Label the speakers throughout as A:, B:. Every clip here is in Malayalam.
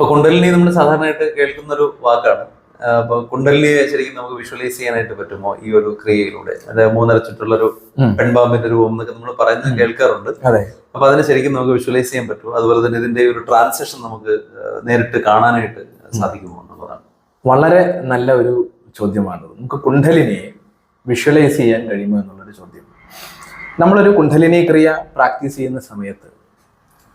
A: ഇപ്പൊ കുണ്ടലിനി നമ്മൾ സാധാരണയായിട്ട് കേൾക്കുന്ന ഒരു വാക്കാണ് അപ്പൊ കുണ്ടലിനിയെ ശരിക്കും നമുക്ക് വിഷ്വലൈസ് ചെയ്യാനായിട്ട് പറ്റുമോ ഈ ഒരു ക്രിയയിലൂടെ? അതായത് മൂന്നര ചുറ്റുള്ള ഒരു. പെൺപാമ്പിന്റെ രൂപം എന്നൊക്കെ നമ്മൾ പറയുന്നത് കേൾക്കാറുണ്ട്. അപ്പൊ അതിനെ ശരിക്കും നമുക്ക് വിഷ്വലൈസ് ചെയ്യാൻ പറ്റുമോ? അതുപോലെ തന്നെ ഇതിന്റെ ഒരു ട്രാൻസാക്ഷൻ നമുക്ക് നേരിട്ട് കാണാനായിട്ട് സാധിക്കുമോ എന്നുള്ളതാണ്.
B: വളരെ നല്ല ഒരു ചോദ്യമാണ്. നമുക്ക് കുണ്ടലിനിയെ വിഷ്വലൈസ് ചെയ്യാൻ കഴിയുമോ എന്നുള്ളൊരു ചോദ്യം. നമ്മളൊരു കുണ്ടലിനി ക്രിയ പ്രാക്ടീസ് ചെയ്യുന്ന സമയത്ത്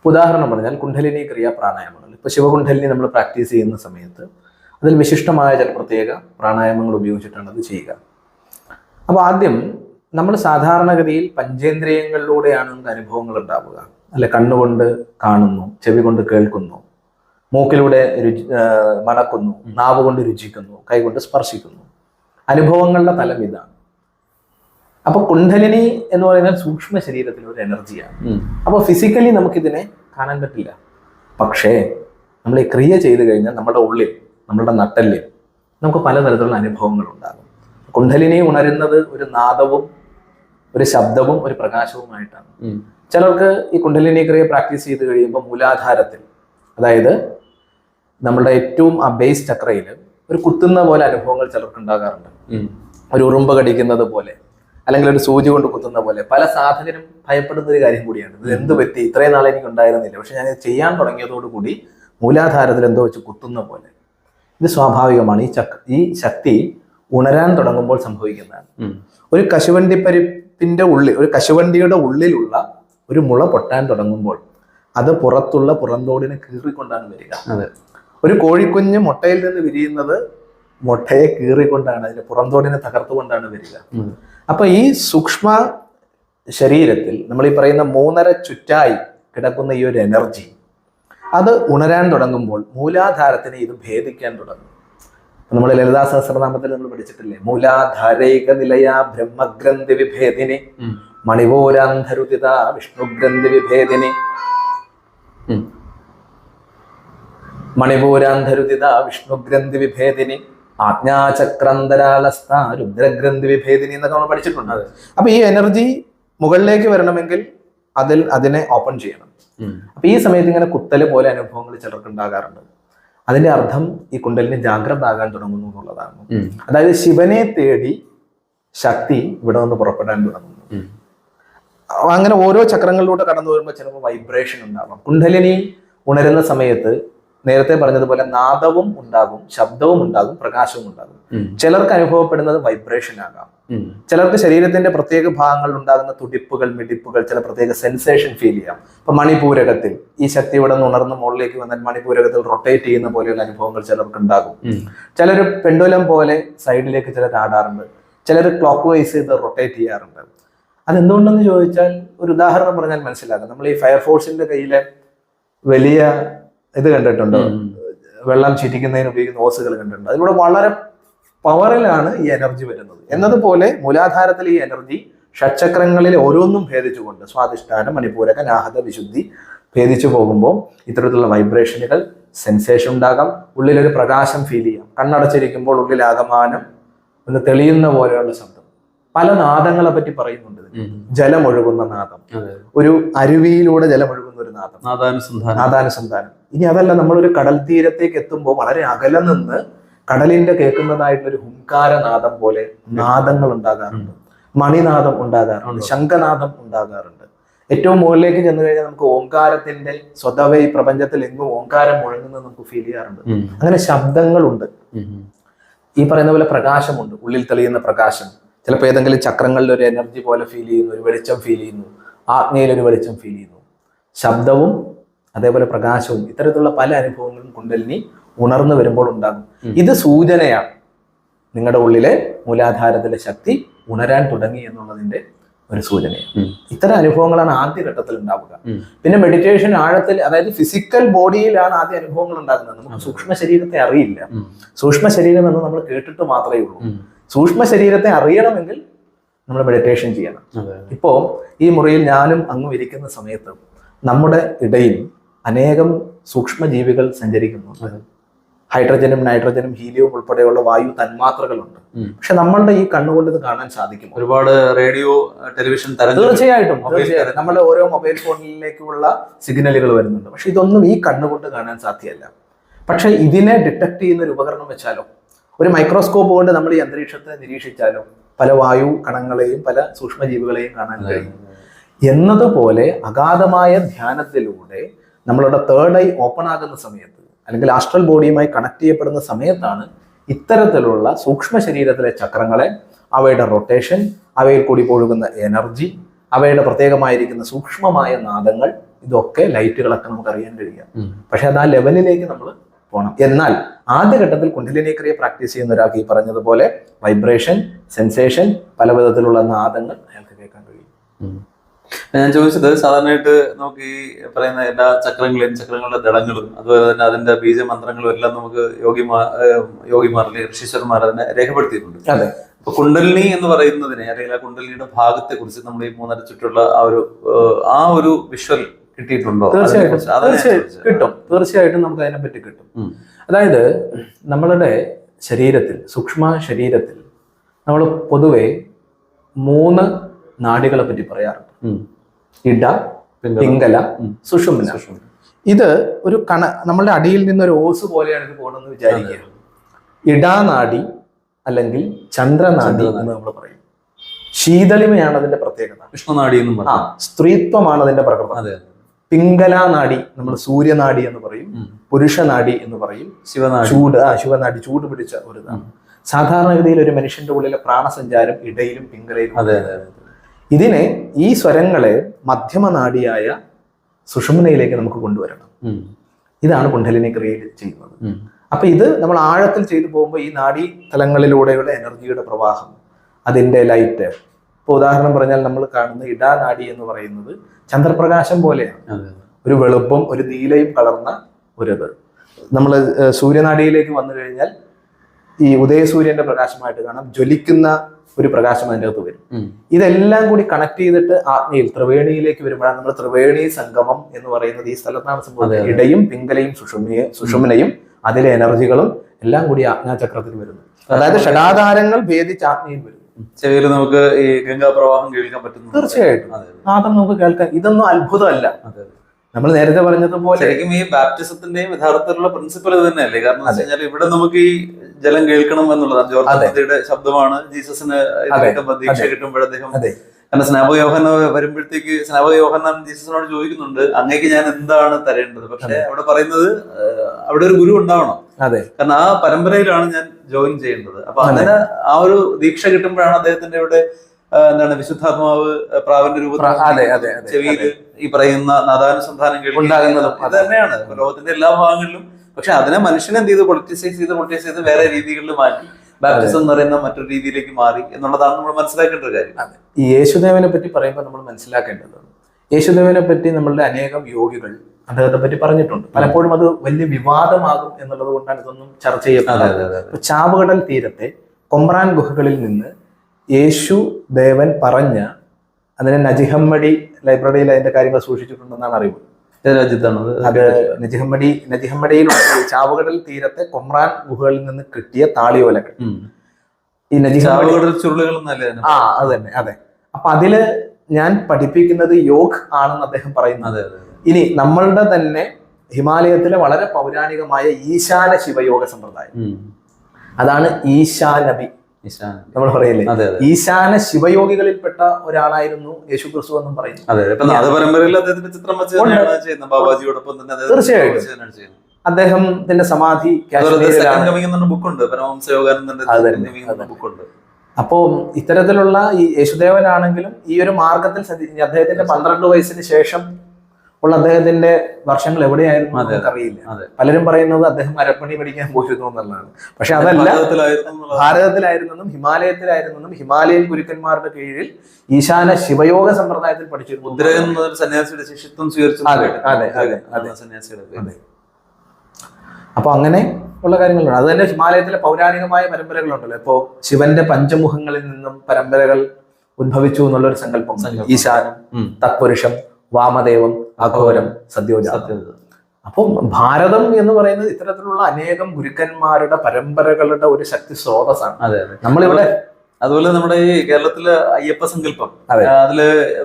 B: ഉദാഹരണം പറഞ്ഞാൽ കുണ്ഡലിനി ക്രിയ പ്രാണായാമങ്ങൾ ഇപ്പോൾ ശിവകുണ്ഡലിനി നമ്മൾ പ്രാക്ടീസ് ചെയ്യുന്ന സമയത്ത് അതിൽ വിശിഷ്ടമായ ചില പ്രത്യേക പ്രാണായാമങ്ങൾ ഉപയോഗിച്ചിട്ടാണ് അത് ചെയ്യുക. അപ്പോൾ ആദ്യം നമ്മൾ സാധാരണഗതിയിൽ പഞ്ചേന്ദ്രിയങ്ങളിലൂടെയാണ് നമുക്ക് അനുഭവങ്ങൾ ഉണ്ടാവുക. അല്ലെ കണ്ണുകൊണ്ട് കാണുന്നു ചെവി കൊണ്ട് കേൾക്കുന്നു മൂക്കിലൂടെ രുചി മണക്കുന്നു നാവ് കൊണ്ട് രുചിക്കുന്നു കൈകൊണ്ട് സ്പർശിക്കുന്നു. അനുഭവങ്ങളുടെ തലം ഇതാണ്. അപ്പൊ കുണ്ഡലിനി എന്ന് പറയുന്നത് സൂക്ഷ്മ ശരീരത്തിലെ ഒരു എനർജിയാണ്. അപ്പോൾ ഫിസിക്കലി നമുക്കിതിനെ കാണാൻ പറ്റില്ല. പക്ഷേ നമ്മൾ ഈ ക്രിയ ചെയ്തു കഴിഞ്ഞാൽ നമ്മുടെ ഉള്ളിൽ നമ്മുടെ നട്ടല്ലിൽ നമുക്ക് പലതരത്തിലുള്ള അനുഭവങ്ങൾ ഉണ്ടാകും. കുണ്ഡലിനി ഉണരുന്നത് ഒരു നാദവും ഒരു ശബ്ദവും ഒരു പ്രകാശവുമായിട്ടാണ്. ചിലർക്ക് ഈ കുണ്ഡലിനി ക്രിയ പ്രാക്ടീസ് ചെയ്ത് കഴിയുമ്പോൾ മൂലാധാരത്തിൽ അതായത് നമ്മുടെ ഏറ്റവും ആ ബേസ് ചക്രയിൽ ഒരു കുത്തുന്ന പോലെ അനുഭവങ്ങൾ ചിലർക്ക് ഉണ്ടാകാറുണ്ട്. ഒരു ഉറുമ്പ് കടിക്കുന്നത് പോലെ അല്ലെങ്കിൽ ഒരു സൂചി കൊണ്ട് കുത്തുന്ന പോലെ പല സാധകരും ഭയപ്പെടുന്ന ഒരു കാര്യം കൂടിയാണ്. ഇത് എന്ത് പറ്റി? ഇത്രയും നാളെ എനിക്ക് ഉണ്ടായിരുന്നില്ല. പക്ഷെ ഞാൻ ചെയ്യാൻ തുടങ്ങിയതോടുകൂടി മൂലാധാരത്തിൽ എന്തോ വെച്ച് കുത്തുന്ന പോലെ. ഇത് സ്വാഭാവികമാണ്. ഈ ചക് ഈ ശക്തി ഉണരാൻ തുടങ്ങുമ്പോൾ സംഭവിക്കുന്നതാണ്. ഒരു കശുവണ്ടി പരിപ്പിന്റെ ഉള്ളിൽ ഒരു കശുവണ്ടിയുടെ ഉള്ളിലുള്ള ഒരു മുള പൊട്ടാൻ തുടങ്ങുമ്പോൾ അത് പുറത്തുള്ള പുറന്തോടിനെ കീറിക്കൊണ്ടാണ് വരിക. ഒരു കോഴിക്കുഞ്ഞ് മുട്ടയിൽ നിന്ന് വിരിയുന്നത് മുട്ടയെ കീറിക്കൊണ്ടാണ് അതിന്റെ പുറന്തോടിനെ തകർത്തുകൊണ്ടാണ് വരിക. അപ്പൊ ഈ സൂക്ഷ്മ ശരീരത്തിൽ നമ്മൾ ഈ പറയുന്ന മൂന്നര ചുറ്റായി കിടക്കുന്ന ഈ ഒരു എനർജി അത് ഉണരാൻ തുടങ്ങുമ്പോൾ മൂലാധാരത്തിനെ ഇത് ഭേദിക്കാൻ തുടങ്ങും. നമ്മൾ ലളിതാ സഹസ്രനാമത്തിൽ നമ്മൾ പഠിച്ചിട്ടില്ലേ? മൂലാധാരൈക നിലയാ ബ്രഹ്മഗ്രന്ഥി വിഭേദിനി മണിപോരാന്ധരുതിത വിഷ്ണുഗ്രന്ഥി വിഭേദിനി. മണിപൂരാന്ധരുതിത വിഷ്ണുഗ്രന്ഥി വിഭേദിനി. ആജ്ഞാചക്രാന്തരാലസ്ഥ രുദ്രഗ്രന്ഥി വിഭേദിനി എന്നൊക്കെ നമ്മൾ പഠിച്ചിട്ടുണ്ട്. അപ്പൊ ഈ എനർജി മുകളിലേക്ക് വരണമെങ്കിൽ അതിൽ അതിനെ ഓപ്പൺ ചെയ്യണം. അപ്പൊ ഈ സമയത്ത് ഇങ്ങനെ കുത്തൽ പോലെ അനുഭവങ്ങൾ ചിലർക്ക് ഉണ്ടാകാറുണ്ട്. അതിന്റെ അർത്ഥം ഈ കുണ്ടലിന് ജാഗ്രത ആകാൻ തുടങ്ങുന്നു എന്നുള്ളതാണ്. അതായത് ശിവനെ തേടി ശക്തി ഇവിടെ നിന്ന് പുറപ്പെടാൻ തുടങ്ങുന്നു. അങ്ങനെ ഓരോ ചക്രങ്ങളിലൂടെ കടന്നു വരുമ്പോൾ ചിലപ്പോൾ വൈബ്രേഷൻ ഉണ്ടാവാം. കുണ്ടലിനി ഉണരുന്ന സമയത്ത് നേരത്തെ പറഞ്ഞതുപോലെ നാദവും ഉണ്ടാകും ശബ്ദവും ഉണ്ടാകും പ്രകാശവും ഉണ്ടാകും. ചിലർക്ക് അനുഭവപ്പെടുന്നത് വൈബ്രേഷൻ ആകാം. ചിലർക്ക് ശരീരത്തിന്റെ പ്രത്യേക ഭാഗങ്ങളിൽ ഉണ്ടാകുന്ന തുടിപ്പുകൾ മിടിപ്പുകൾ ചില പ്രത്യേക സെൻസേഷൻ ഫീൽ ചെയ്യാം. ഇപ്പൊ മണിപൂരകത്തിൽ ഈ ശക്തി ഇവിടെ നിന്ന് ഉണർന്ന് മുകളിലേക്ക് വന്നാൽ മണിപൂരകത്തിൽ റൊട്ടേറ്റ് ചെയ്യുന്ന പോലെയുള്ള അനുഭവങ്ങൾ ചിലർക്ക് ഉണ്ടാകും. ചിലർ പെണ്ടുലം പോലെ സൈഡിലേക്ക് ചിലർ ആടാറുണ്ട്. ചിലർ ക്ലോക്ക് വൈസ് ചെയ്ത് റൊട്ടേറ്റ് ചെയ്യാറുണ്ട്. അതെന്തുകൊണ്ടെന്ന് ചോദിച്ചാൽ ഒരു ഉദാഹരണം പറഞ്ഞാൽ മനസ്സിലാക്കാം. നമ്മൾ ഈ ഫയർഫോഴ്സിന്റെ കയ്യിലെ വലിയ ഇത് കണ്ടിട്ടുണ്ട്. വെള്ളം ചിരിക്കുന്നതിന് ഉപയോഗിക്കുന്ന ഓസുകൾ കണ്ടിട്ടുണ്ട്. അതിലൂടെ വളരെ പവറിലാണ് ഈ എനർജി വരുന്നത്. എന്നതുപോലെ മൂലാധാരത്തിൽ ഈ എനർജി ഷഡ്ചക്രങ്ങളിൽ ഓരോന്നും ഭേദിച്ചുകൊണ്ട് സ്വാധിഷ്ഠാനം മണിപൂരക നാഹത വിശുദ്ധി ഭേദിച്ചു പോകുമ്പോൾ ഇത്തരത്തിലുള്ള വൈബ്രേഷനുകൾ സെൻസേഷൻ ഉണ്ടാകാം. ഉള്ളിലൊരു പ്രകാശം ഫീൽ ചെയ്യാം. കണ്ണടച്ചിരിക്കുമ്പോൾ ഉള്ളിൽ ആകമാനം ഒന്ന് തെളിയുന്ന പോലെയുള്ള ശബ്ദം. പല നാദങ്ങളെ പറ്റി പറയുന്നുണ്ട്. ജലമൊഴുകുന്ന നാദം. ഒരു അരുവിയിലൂടെ ജലമൊഴുകുന്ന ഒരു നാദം
A: നാദാനുസന്ധാനം.
B: നാദാനുസന്ധാനം. ഇനി അതല്ല നമ്മളൊരു കടൽ തീരത്തേക്ക് എത്തുമ്പോൾ വളരെ അകലെ നിന്ന് കടലിന്റെ കേൾക്കുന്നതായിട്ടുള്ള ഒരു ഹുങ്കാരനാദം പോലെ നാദങ്ങൾ ഉണ്ടാകാറുണ്ട്. മണിനാദം ഉണ്ടാകാറുണ്ട്. ശംഖനാദം ഉണ്ടാകാറുണ്ട്. ഏറ്റവും മുകളിലേക്ക് ചെന്ന് കഴിഞ്ഞാൽ നമുക്ക് ഓങ്കാരത്തിന്റെ സ്വതവേ ഈ പ്രപഞ്ചത്തിൽ എങ്ങും ഓങ്കാരം മുഴങ്ങുന്നത് നമുക്ക് ഫീൽ ചെയ്യാറുണ്ട്. അങ്ങനെ ശബ്ദങ്ങളുണ്ട്. ഈ പറയുന്ന പോലെ പ്രകാശമുണ്ട്. ഉള്ളിൽ തെളിയുന്ന പ്രകാശം. ചിലപ്പോൾ ഏതെങ്കിലും ചക്രങ്ങളിൽ ഒരു എനർജി പോലെ ഫീൽ ചെയ്യുന്നു ഒരു വെളിച്ചം ഫീൽ ചെയ്യുന്നു. ആജ്ഞയിൽ ഒരു വെളിച്ചം ഫീൽ ചെയ്യുന്നു. ശബ്ദവും അതേപോലെ പ്രകാശവും ഇത്തരത്തിലുള്ള പല അനുഭവങ്ങളും കുണ്ടലിനി ഉണർന്നു വരുമ്പോൾ ഉണ്ടാകും. ഇത് സൂചനയാണ്. നിങ്ങളുടെ ഉള്ളിലെ മൂലാധാരത്തിലെ ശക്തി ഉണരാൻ തുടങ്ങി എന്നുള്ളതിന്റെ ഒരു സൂചനയാണ്. ഇത്തരം അനുഭവങ്ങളാണ് ആദ്യ ഘട്ടത്തിൽ ഉണ്ടാവുക. പിന്നെ മെഡിറ്റേഷൻ ആഴത്തിൽ അതായത് ഫിസിക്കൽ ബോഡിയിലാണ് ആദ്യ അനുഭവങ്ങൾ ഉണ്ടാകുന്നത്. നമുക്ക് സൂക്ഷ്മ ശരീരത്തെ അറിയില്ല. സൂക്ഷ്മ ശരീരം എന്ന് നമ്മൾ കേട്ടിട്ട് മാത്രമേ ഉള്ളൂ. സൂക്ഷ്മ ശരീരത്തെ അറിയണമെങ്കിൽ നമ്മൾ മെഡിറ്റേഷൻ ചെയ്യണം. ഇപ്പോ ഈ മുറിയിൽ ഞാനും അങ്ങും ഇരിക്കുന്ന സമയത്ത് നമ്മുടെ ഇടയിൽ അനേകം സൂക്ഷ്മജീവികൾ സഞ്ചരിക്കുന്നു. ഹൈഡ്രജനും നൈട്രജനും ഹീലിയവും ഉൾപ്പെടെയുള്ള വായു തന്മാത്രകളുണ്ട്. പക്ഷെ നമ്മളുടെ ഈ കണ്ണുകൊണ്ട് ഇത് കാണാൻ സാധിക്കും
A: ഒരുപാട് റേഡിയോ ടെലിവിഷൻ
B: തീർച്ചയായിട്ടും. നമ്മുടെ ഓരോ മൊബൈൽ ഫോണിലേക്കുള്ള സിഗ്നലുകൾ വരുന്നുണ്ട്. പക്ഷെ ഇതൊന്നും ഈ കണ്ണുകൊണ്ട് കാണാൻ സാധ്യമല്ല പക്ഷെ ഇതിനെ ഡിറ്റക്ട് ചെയ്യുന്ന ഒരു ഉപകരണം വെച്ചാലോ? ഒരു മൈക്രോസ്കോപ്പ് കൊണ്ട് നമ്മൾ ഈ അന്തരീക്ഷത്തെ നിരീക്ഷിച്ചാലോ? പല വായു കണങ്ങളെയും പല സൂക്ഷ്മജീവികളെയും കാണാൻ കഴിയും. എന്നതുപോലെ അഗാധമായ ധ്യാനത്തിലൂടെ നമ്മളുടെ തേർഡ് ഐ ഓപ്പൺ ആകുന്ന സമയത്ത് അല്ലെങ്കിൽ ആസ്ട്രൽ ബോഡിയുമായി കണക്ട് ചെയ്യപ്പെടുന്ന സമയത്താണ് ഇത്തരത്തിലുള്ള സൂക്ഷ്മ ശരീരത്തിലെ ചക്രങ്ങളെ അവയുടെ റൊട്ടേഷൻ അവയിൽ കൂടി ഒഴുകുന്ന എനർജി അവയുടെ പ്രത്യേകമായിരിക്കുന്ന സൂക്ഷ്മമായ നാദങ്ങൾ ഇതൊക്കെ ലൈറ്റുകളൊക്കെ നമുക്ക് അറിയാൻ കഴിയുക. പക്ഷെ അത് ആ ലെവലിലേക്ക് നമ്മൾ പോകണം എന്നാൽ ആദ്യഘട്ടത്തിൽ കുണ്ടലിനി ക്രിയ പ്രാക്ടീസ് ചെയ്യുന്ന ഒരാൾക്ക് ഈ പറഞ്ഞതുപോലെ വൈബ്രേഷൻ സെൻസേഷൻ പല വിധത്തിലുള്ള നാദങ്ങൾ അയാൾക്ക് കേൾക്കാൻ കഴിയും.
A: ഞാൻ ചോദിച്ചത് സാധാരണയായിട്ട് നമുക്ക് ഈ പറയുന്ന എല്ലാ ചക്രങ്ങളെയും ചക്രങ്ങളുടെ ദടങ്ങളും അതുപോലെ തന്നെ അതിന്റെ ബീജ മന്ത്രങ്ങളും എല്ലാം നമുക്ക് യോഗിമാർ യോഗിമാർ അല്ലെങ്കിൽ ഋഷീശ്വരന്മാർ അതിനെ രേഖപ്പെടുത്തിയിട്ടുണ്ട്.
B: അതെ.
A: അപ്പൊ കുണ്ടലിനി എന്ന് പറയുന്നതിനെ അല്ലെങ്കിൽ ആ കുണ്ടലിനിയുടെ ഭാഗത്തെ കുറിച്ച് നമ്മൾ ഈ മൂന്നര ചുറ്റുള്ള ആ ഒരു ആ ഒരു വിഷ്വൽ കിട്ടിയിട്ടുണ്ടോ?
B: തീർച്ചയായിട്ടും. തീർച്ചയായിട്ടും കിട്ടും. തീർച്ചയായിട്ടും നമുക്ക് അതിനെപ്പറ്റി കിട്ടും. അതായത് നമ്മളുടെ ശരീരത്തിൽ സൂക്ഷ്മ ശരീരത്തിൽ നമ്മൾ പൊതുവെ മൂന്ന് നാഡികളെ പറ്റി പറയാറുണ്ട്. ഇട
A: പിങ്കല.
B: സുഷുമ്ന. ഇത് ഒരു കണ നമ്മളുടെ അടിയിൽ നിന്ന് ഒരു ഓസ് പോലെയാണ് ഇത് പോകണമെന്ന് വിചാരിക്കുക. ഇടാനാടി അല്ലെങ്കിൽ
A: ചന്ദ്രനാടി.
B: എന്ന് നമ്മൾ പറയും. ശീതളിമയാണ് അതിന്റെ പ്രത്യേകത.
A: വിഷ്ണുനാടി എന്ന്
B: ആ സ്ത്രീത്വമാണ് അതിന്റെ പ്രകൃതം.
A: അതെ
B: പിങ്കലാനാടി നമ്മൾ സൂര്യനാടി എന്ന് പറയും. പുരുഷനാടി എന്ന് പറയും.
A: ശിവനാടി.
B: ചൂട് ആ ശിവനാടി ചൂട് പിടിച്ച ഒരു ഇതാണ്. സാധാരണഗതിയിൽ ഒരു മനുഷ്യന്റെ ഉള്ളിലെ പ്രാണസഞ്ചാരം ഇടയിലും പിങ്കലയിലും
A: അതെ അതെ അതെ.
B: ഇതിനെ ഈ സ്വരങ്ങളെ മധ്യമനാടിയായ സുഷുമ്നയിലേക്ക് നമുക്ക് കൊണ്ടുവരണം. ഇതാണ് കുണ്ഡലിനി ക്രിയേറ്റ് ചെയ്യുന്നത്. അപ്പൊ ഇത് നമ്മൾ ആഴത്തിൽ ചെയ്തു പോകുമ്പോൾ ഈ നാടി തലങ്ങളിലൂടെയുള്ള എനർജിയുടെ പ്രവാഹം അതിന്റെ ലൈറ്റ് ഇപ്പോൾ ഉദാഹരണം പറഞ്ഞാൽ നമ്മൾ കാണുന്ന ഇടാനാഡി എന്ന് പറയുന്നത് ചന്ദ്രപ്രകാശം പോലെയാണ്. ഒരു വെളുപ്പും ഒരു നീലയും കളർന്ന ഒരിത്. നമ്മൾ സൂര്യനാടിയിലേക്ക് വന്നു കഴിഞ്ഞാൽ ഈ ഉദയസൂര്യന്റെ പ്രകാശമായിട്ട് കാണാം. ജ്വലിക്കുന്ന ഒരു പ്രകാശം അതിന്റെ അകത്ത് വരും. ഇതെല്ലാം കൂടി കണക്ട് ചെയ്തിട്ട് ആജ്ഞയിൽ ത്രിവേണിയിലേക്ക് വരുമ്പോഴാണ് നമ്മൾ ത്രിവേണി സംഗമം എന്ന് പറയുന്നത് ഈ സ്ഥലത്താണ്
A: സംഭവിക്കുന്നത്.
B: ഇടയും പിങ്കലയും സുഷുമ്നയും സുഷുമ്നയും അതിലെ എനർജികളും എല്ലാം കൂടി ആജ്ഞാചക്രത്തിൽ വരുന്നു. അതായത് ഷടാധാരങ്ങൾ ഭേദിച്ച് ആജ്ഞയിൽ വരുന്നു
A: ചെവിയിൽ നമുക്ക് ഈ ഗംഗാ പ്രവാഹം കേൾക്കാൻ പറ്റുന്നു.
B: തീർച്ചയായിട്ടും.
A: മാത്രം
B: നാദം നമുക്ക് കേൾക്കാം ഇതൊന്നും അത്ഭുതമല്ല.
A: അതെ അതെ.
B: നമ്മൾ നേരത്തെ പറഞ്ഞതുപോലെ
A: ശരിക്കും ഈ ബാപ്റ്റിസത്തിന്റെയും യഥാർത്ഥത്തിലുള്ള പ്രിൻസിപ്പൽ ഇത് തന്നെയല്ലേ? കാരണം. ഇവിടെ നമുക്ക് ഈ ജലം കേൾക്കണം എന്നുള്ളതാണ് ജോർജ്
B: അതെ.
A: മത്തിയുടെ ശബ്ദമാണ്. ജീസസിന്
B: പ്രതീക്ഷ.
A: കിട്ടുമ്പോൾ അദ്ദേഹം കാരണം സ്നാപക യോഹന വരുമ്പോഴത്തേക്ക് സ്നാപക യോഹന്നാൻ ജീസസിനോട് ചോദിക്കുന്നുണ്ട് അങ്ങേക്ക് ഞാൻ എന്താണ് തരേണ്ടത്? പക്ഷെ അവിടെ പറയുന്നത് അവിടെ ഒരു ഗുരു ഉണ്ടാവണം.
B: അതെ.
A: കാരണം ആ പരമ്പരയിലാണ് ഞാൻ ജോയിൻ ചെയ്യേണ്ടത്. അപ്പൊ അങ്ങനെ ആ ഒരു ദീക്ഷ കിട്ടുമ്പോഴാണ് അദ്ദേഹത്തിന്റെ ഇവിടെ എന്താണ് വിശുദ്ധാത്മാവ് പ്രാവിന്റെ രൂപത്തിൽ ചെവിയിൽ ഈ പറയുന്ന നാദാനുസന്ധാനം കേൾക്കുന്നത്. തന്നെയാണ്. ലോകത്തിന്റെ എല്ലാ ഭാഗങ്ങളിലും പക്ഷെ അതിനെ മനുഷ്യൻ എന്ത് ചെയ്ത്? പൊളിറ്റിസൈസ് ചെയ്ത് പൊളിറ്റിസൈസ് ചെയ്ത് വേറെ രീതികളിൽ മാറ്റി. ബാപ്റ്റിസം എന്ന് പറയുന്ന മറ്റൊരു രീതിയിലേക്ക് മാറി എന്നുള്ളതാണ് നമ്മൾ മനസ്സിലാക്കേണ്ട ഒരു കാര്യം.
B: ഈ യേശുദേവനെ പറ്റി പറയുമ്പോൾ നമ്മൾ മനസ്സിലാക്കേണ്ടത് യേശുദേവനെ പറ്റി നമ്മളുടെ അനേകം യോഗികൾ അദ്ദേഹത്തെ പറ്റി പറഞ്ഞിട്ടുണ്ട്. പലപ്പോഴും അത് വലിയ വിവാദമാകും എന്നുള്ളത് കൊണ്ടാണ് ഇതൊന്നും ചർച്ച
A: ചെയ്യുന്നത്
B: ചെയ്യപ്പെടുന്നത് ചാവുകടൽ തീരത്തെ കൊമ്പ്രാൻ ഗുഹകളിൽ നിന്ന് യേശു ദേവൻ പറഞ്ഞ അതിനെ നജിഹമ്മടി ലൈബ്രറിയിൽ അതിന്റെ കാര്യങ്ങൾ സൂക്ഷിച്ചിട്ടുണ്ടെന്നാണ് അറിവ്.
A: രാജ്യത്താണ്.
B: അത് നജിഹമ്മടി നജിഹമ്മടിയിലുള്ള ചാവുകടൽ തീരത്തെ കൊമ്രാൻ ഗുഹകളിൽ നിന്ന് കിട്ടിയ താളിയോലകൾ. ഈ നജിഹമ്മടി
A: ചുരുളുകൾ
B: ആ അത് തന്നെ അതെ. അപ്പൊ അതിൽ ഞാൻ പഠിപ്പിക്കുന്നത് യോഗ് ആണെന്ന് അദ്ദേഹം പറയുന്നത്. ഇനി നമ്മളുടെ തന്നെ ഹിമാലയത്തിലെ വളരെ പൗരാണികമായ ഈശാന ശിവയോഗ സമ്പ്രദായം. അതാണ് ഈശാനബി. നമ്മൾ പറയില്ലേ? ഈശാന ശിവയോഗികളിൽപ്പെട്ട ഒരാളായിരുന്നു യേശു ക്രിസ്തു എന്നും പറയുന്നു. തീർച്ചയായിട്ടും. അദ്ദേഹത്തിന്റെ സമാധി
A: ബുക്കുണ്ട്
B: അപ്പോൾ ഇത്തരത്തിലുള്ള ഈ യേശുദേവനാണെങ്കിലും ഈ ഒരു മാർഗത്തിൽ അദ്ദേഹത്തിന്റെ പന്ത്രണ്ട് വയസ്സിന് ശേഷം ഉള്ള അദ്ദേഹത്തിന്റെ വർഷങ്ങൾ എവിടെയായിരുന്നു
A: അറിയില്ല
B: നമുക്കറിയില്ല പലരും പറയുന്നത് അദ്ദേഹം അരപ്പണി പഠിക്കാൻ പോയിരുന്നു എന്നുള്ളതാണ് പക്ഷെ അതല്ല. ഭാരതത്തിലായിരുന്നെന്നും ഹിമാലയത്തിലായിരുന്നെന്നും ഹിമാലയൻ ഗുരുക്കന്മാരുടെ കീഴിൽ ഈശാന ശിവയോഗ സമ്പ്രദായത്തിൽ പഠിച്ചിരുന്നു
A: സന്യാസിയുടെ ശിഷ്യത്വം സ്വീകരിച്ചു
B: അതെ, അതെ, അതെ, അതെ.
A: സന്യാസിയുടെ പേര്.
B: അതെ. അപ്പൊ അങ്ങനെ ഉള്ള കാര്യങ്ങളുണ്ട് അത് തന്നെ ഹിമാലയത്തിലെ പൗരാണികമായ പരമ്പരകളുണ്ടല്ലോ ഇപ്പോ ശിവന്റെ പഞ്ചമുഖങ്ങളിൽ നിന്നും പരമ്പരകൾ ഉത്ഭവിച്ചു എന്നുള്ള ഒരു
A: സങ്കല്പം.
B: ഈശാനം. തത്പുരുഷം വാമദേവം അഘോരം സദ്യോജാതം അപ്പം ഭാരതം എന്ന് പറയുന്നത് ഇത്തരത്തിലുള്ള അനേകം ഗുരുക്കന്മാരുടെ പരമ്പരകളുടെ ഒരു ശക്തി സ്രോതസ്സാണ്.
A: അതെ അതെ.
B: നമ്മളിവിടെ
A: അതുപോലെ നമ്മുടെ ഈ കേരളത്തിലെ അയ്യപ്പ സങ്കല്പം. അതിൽ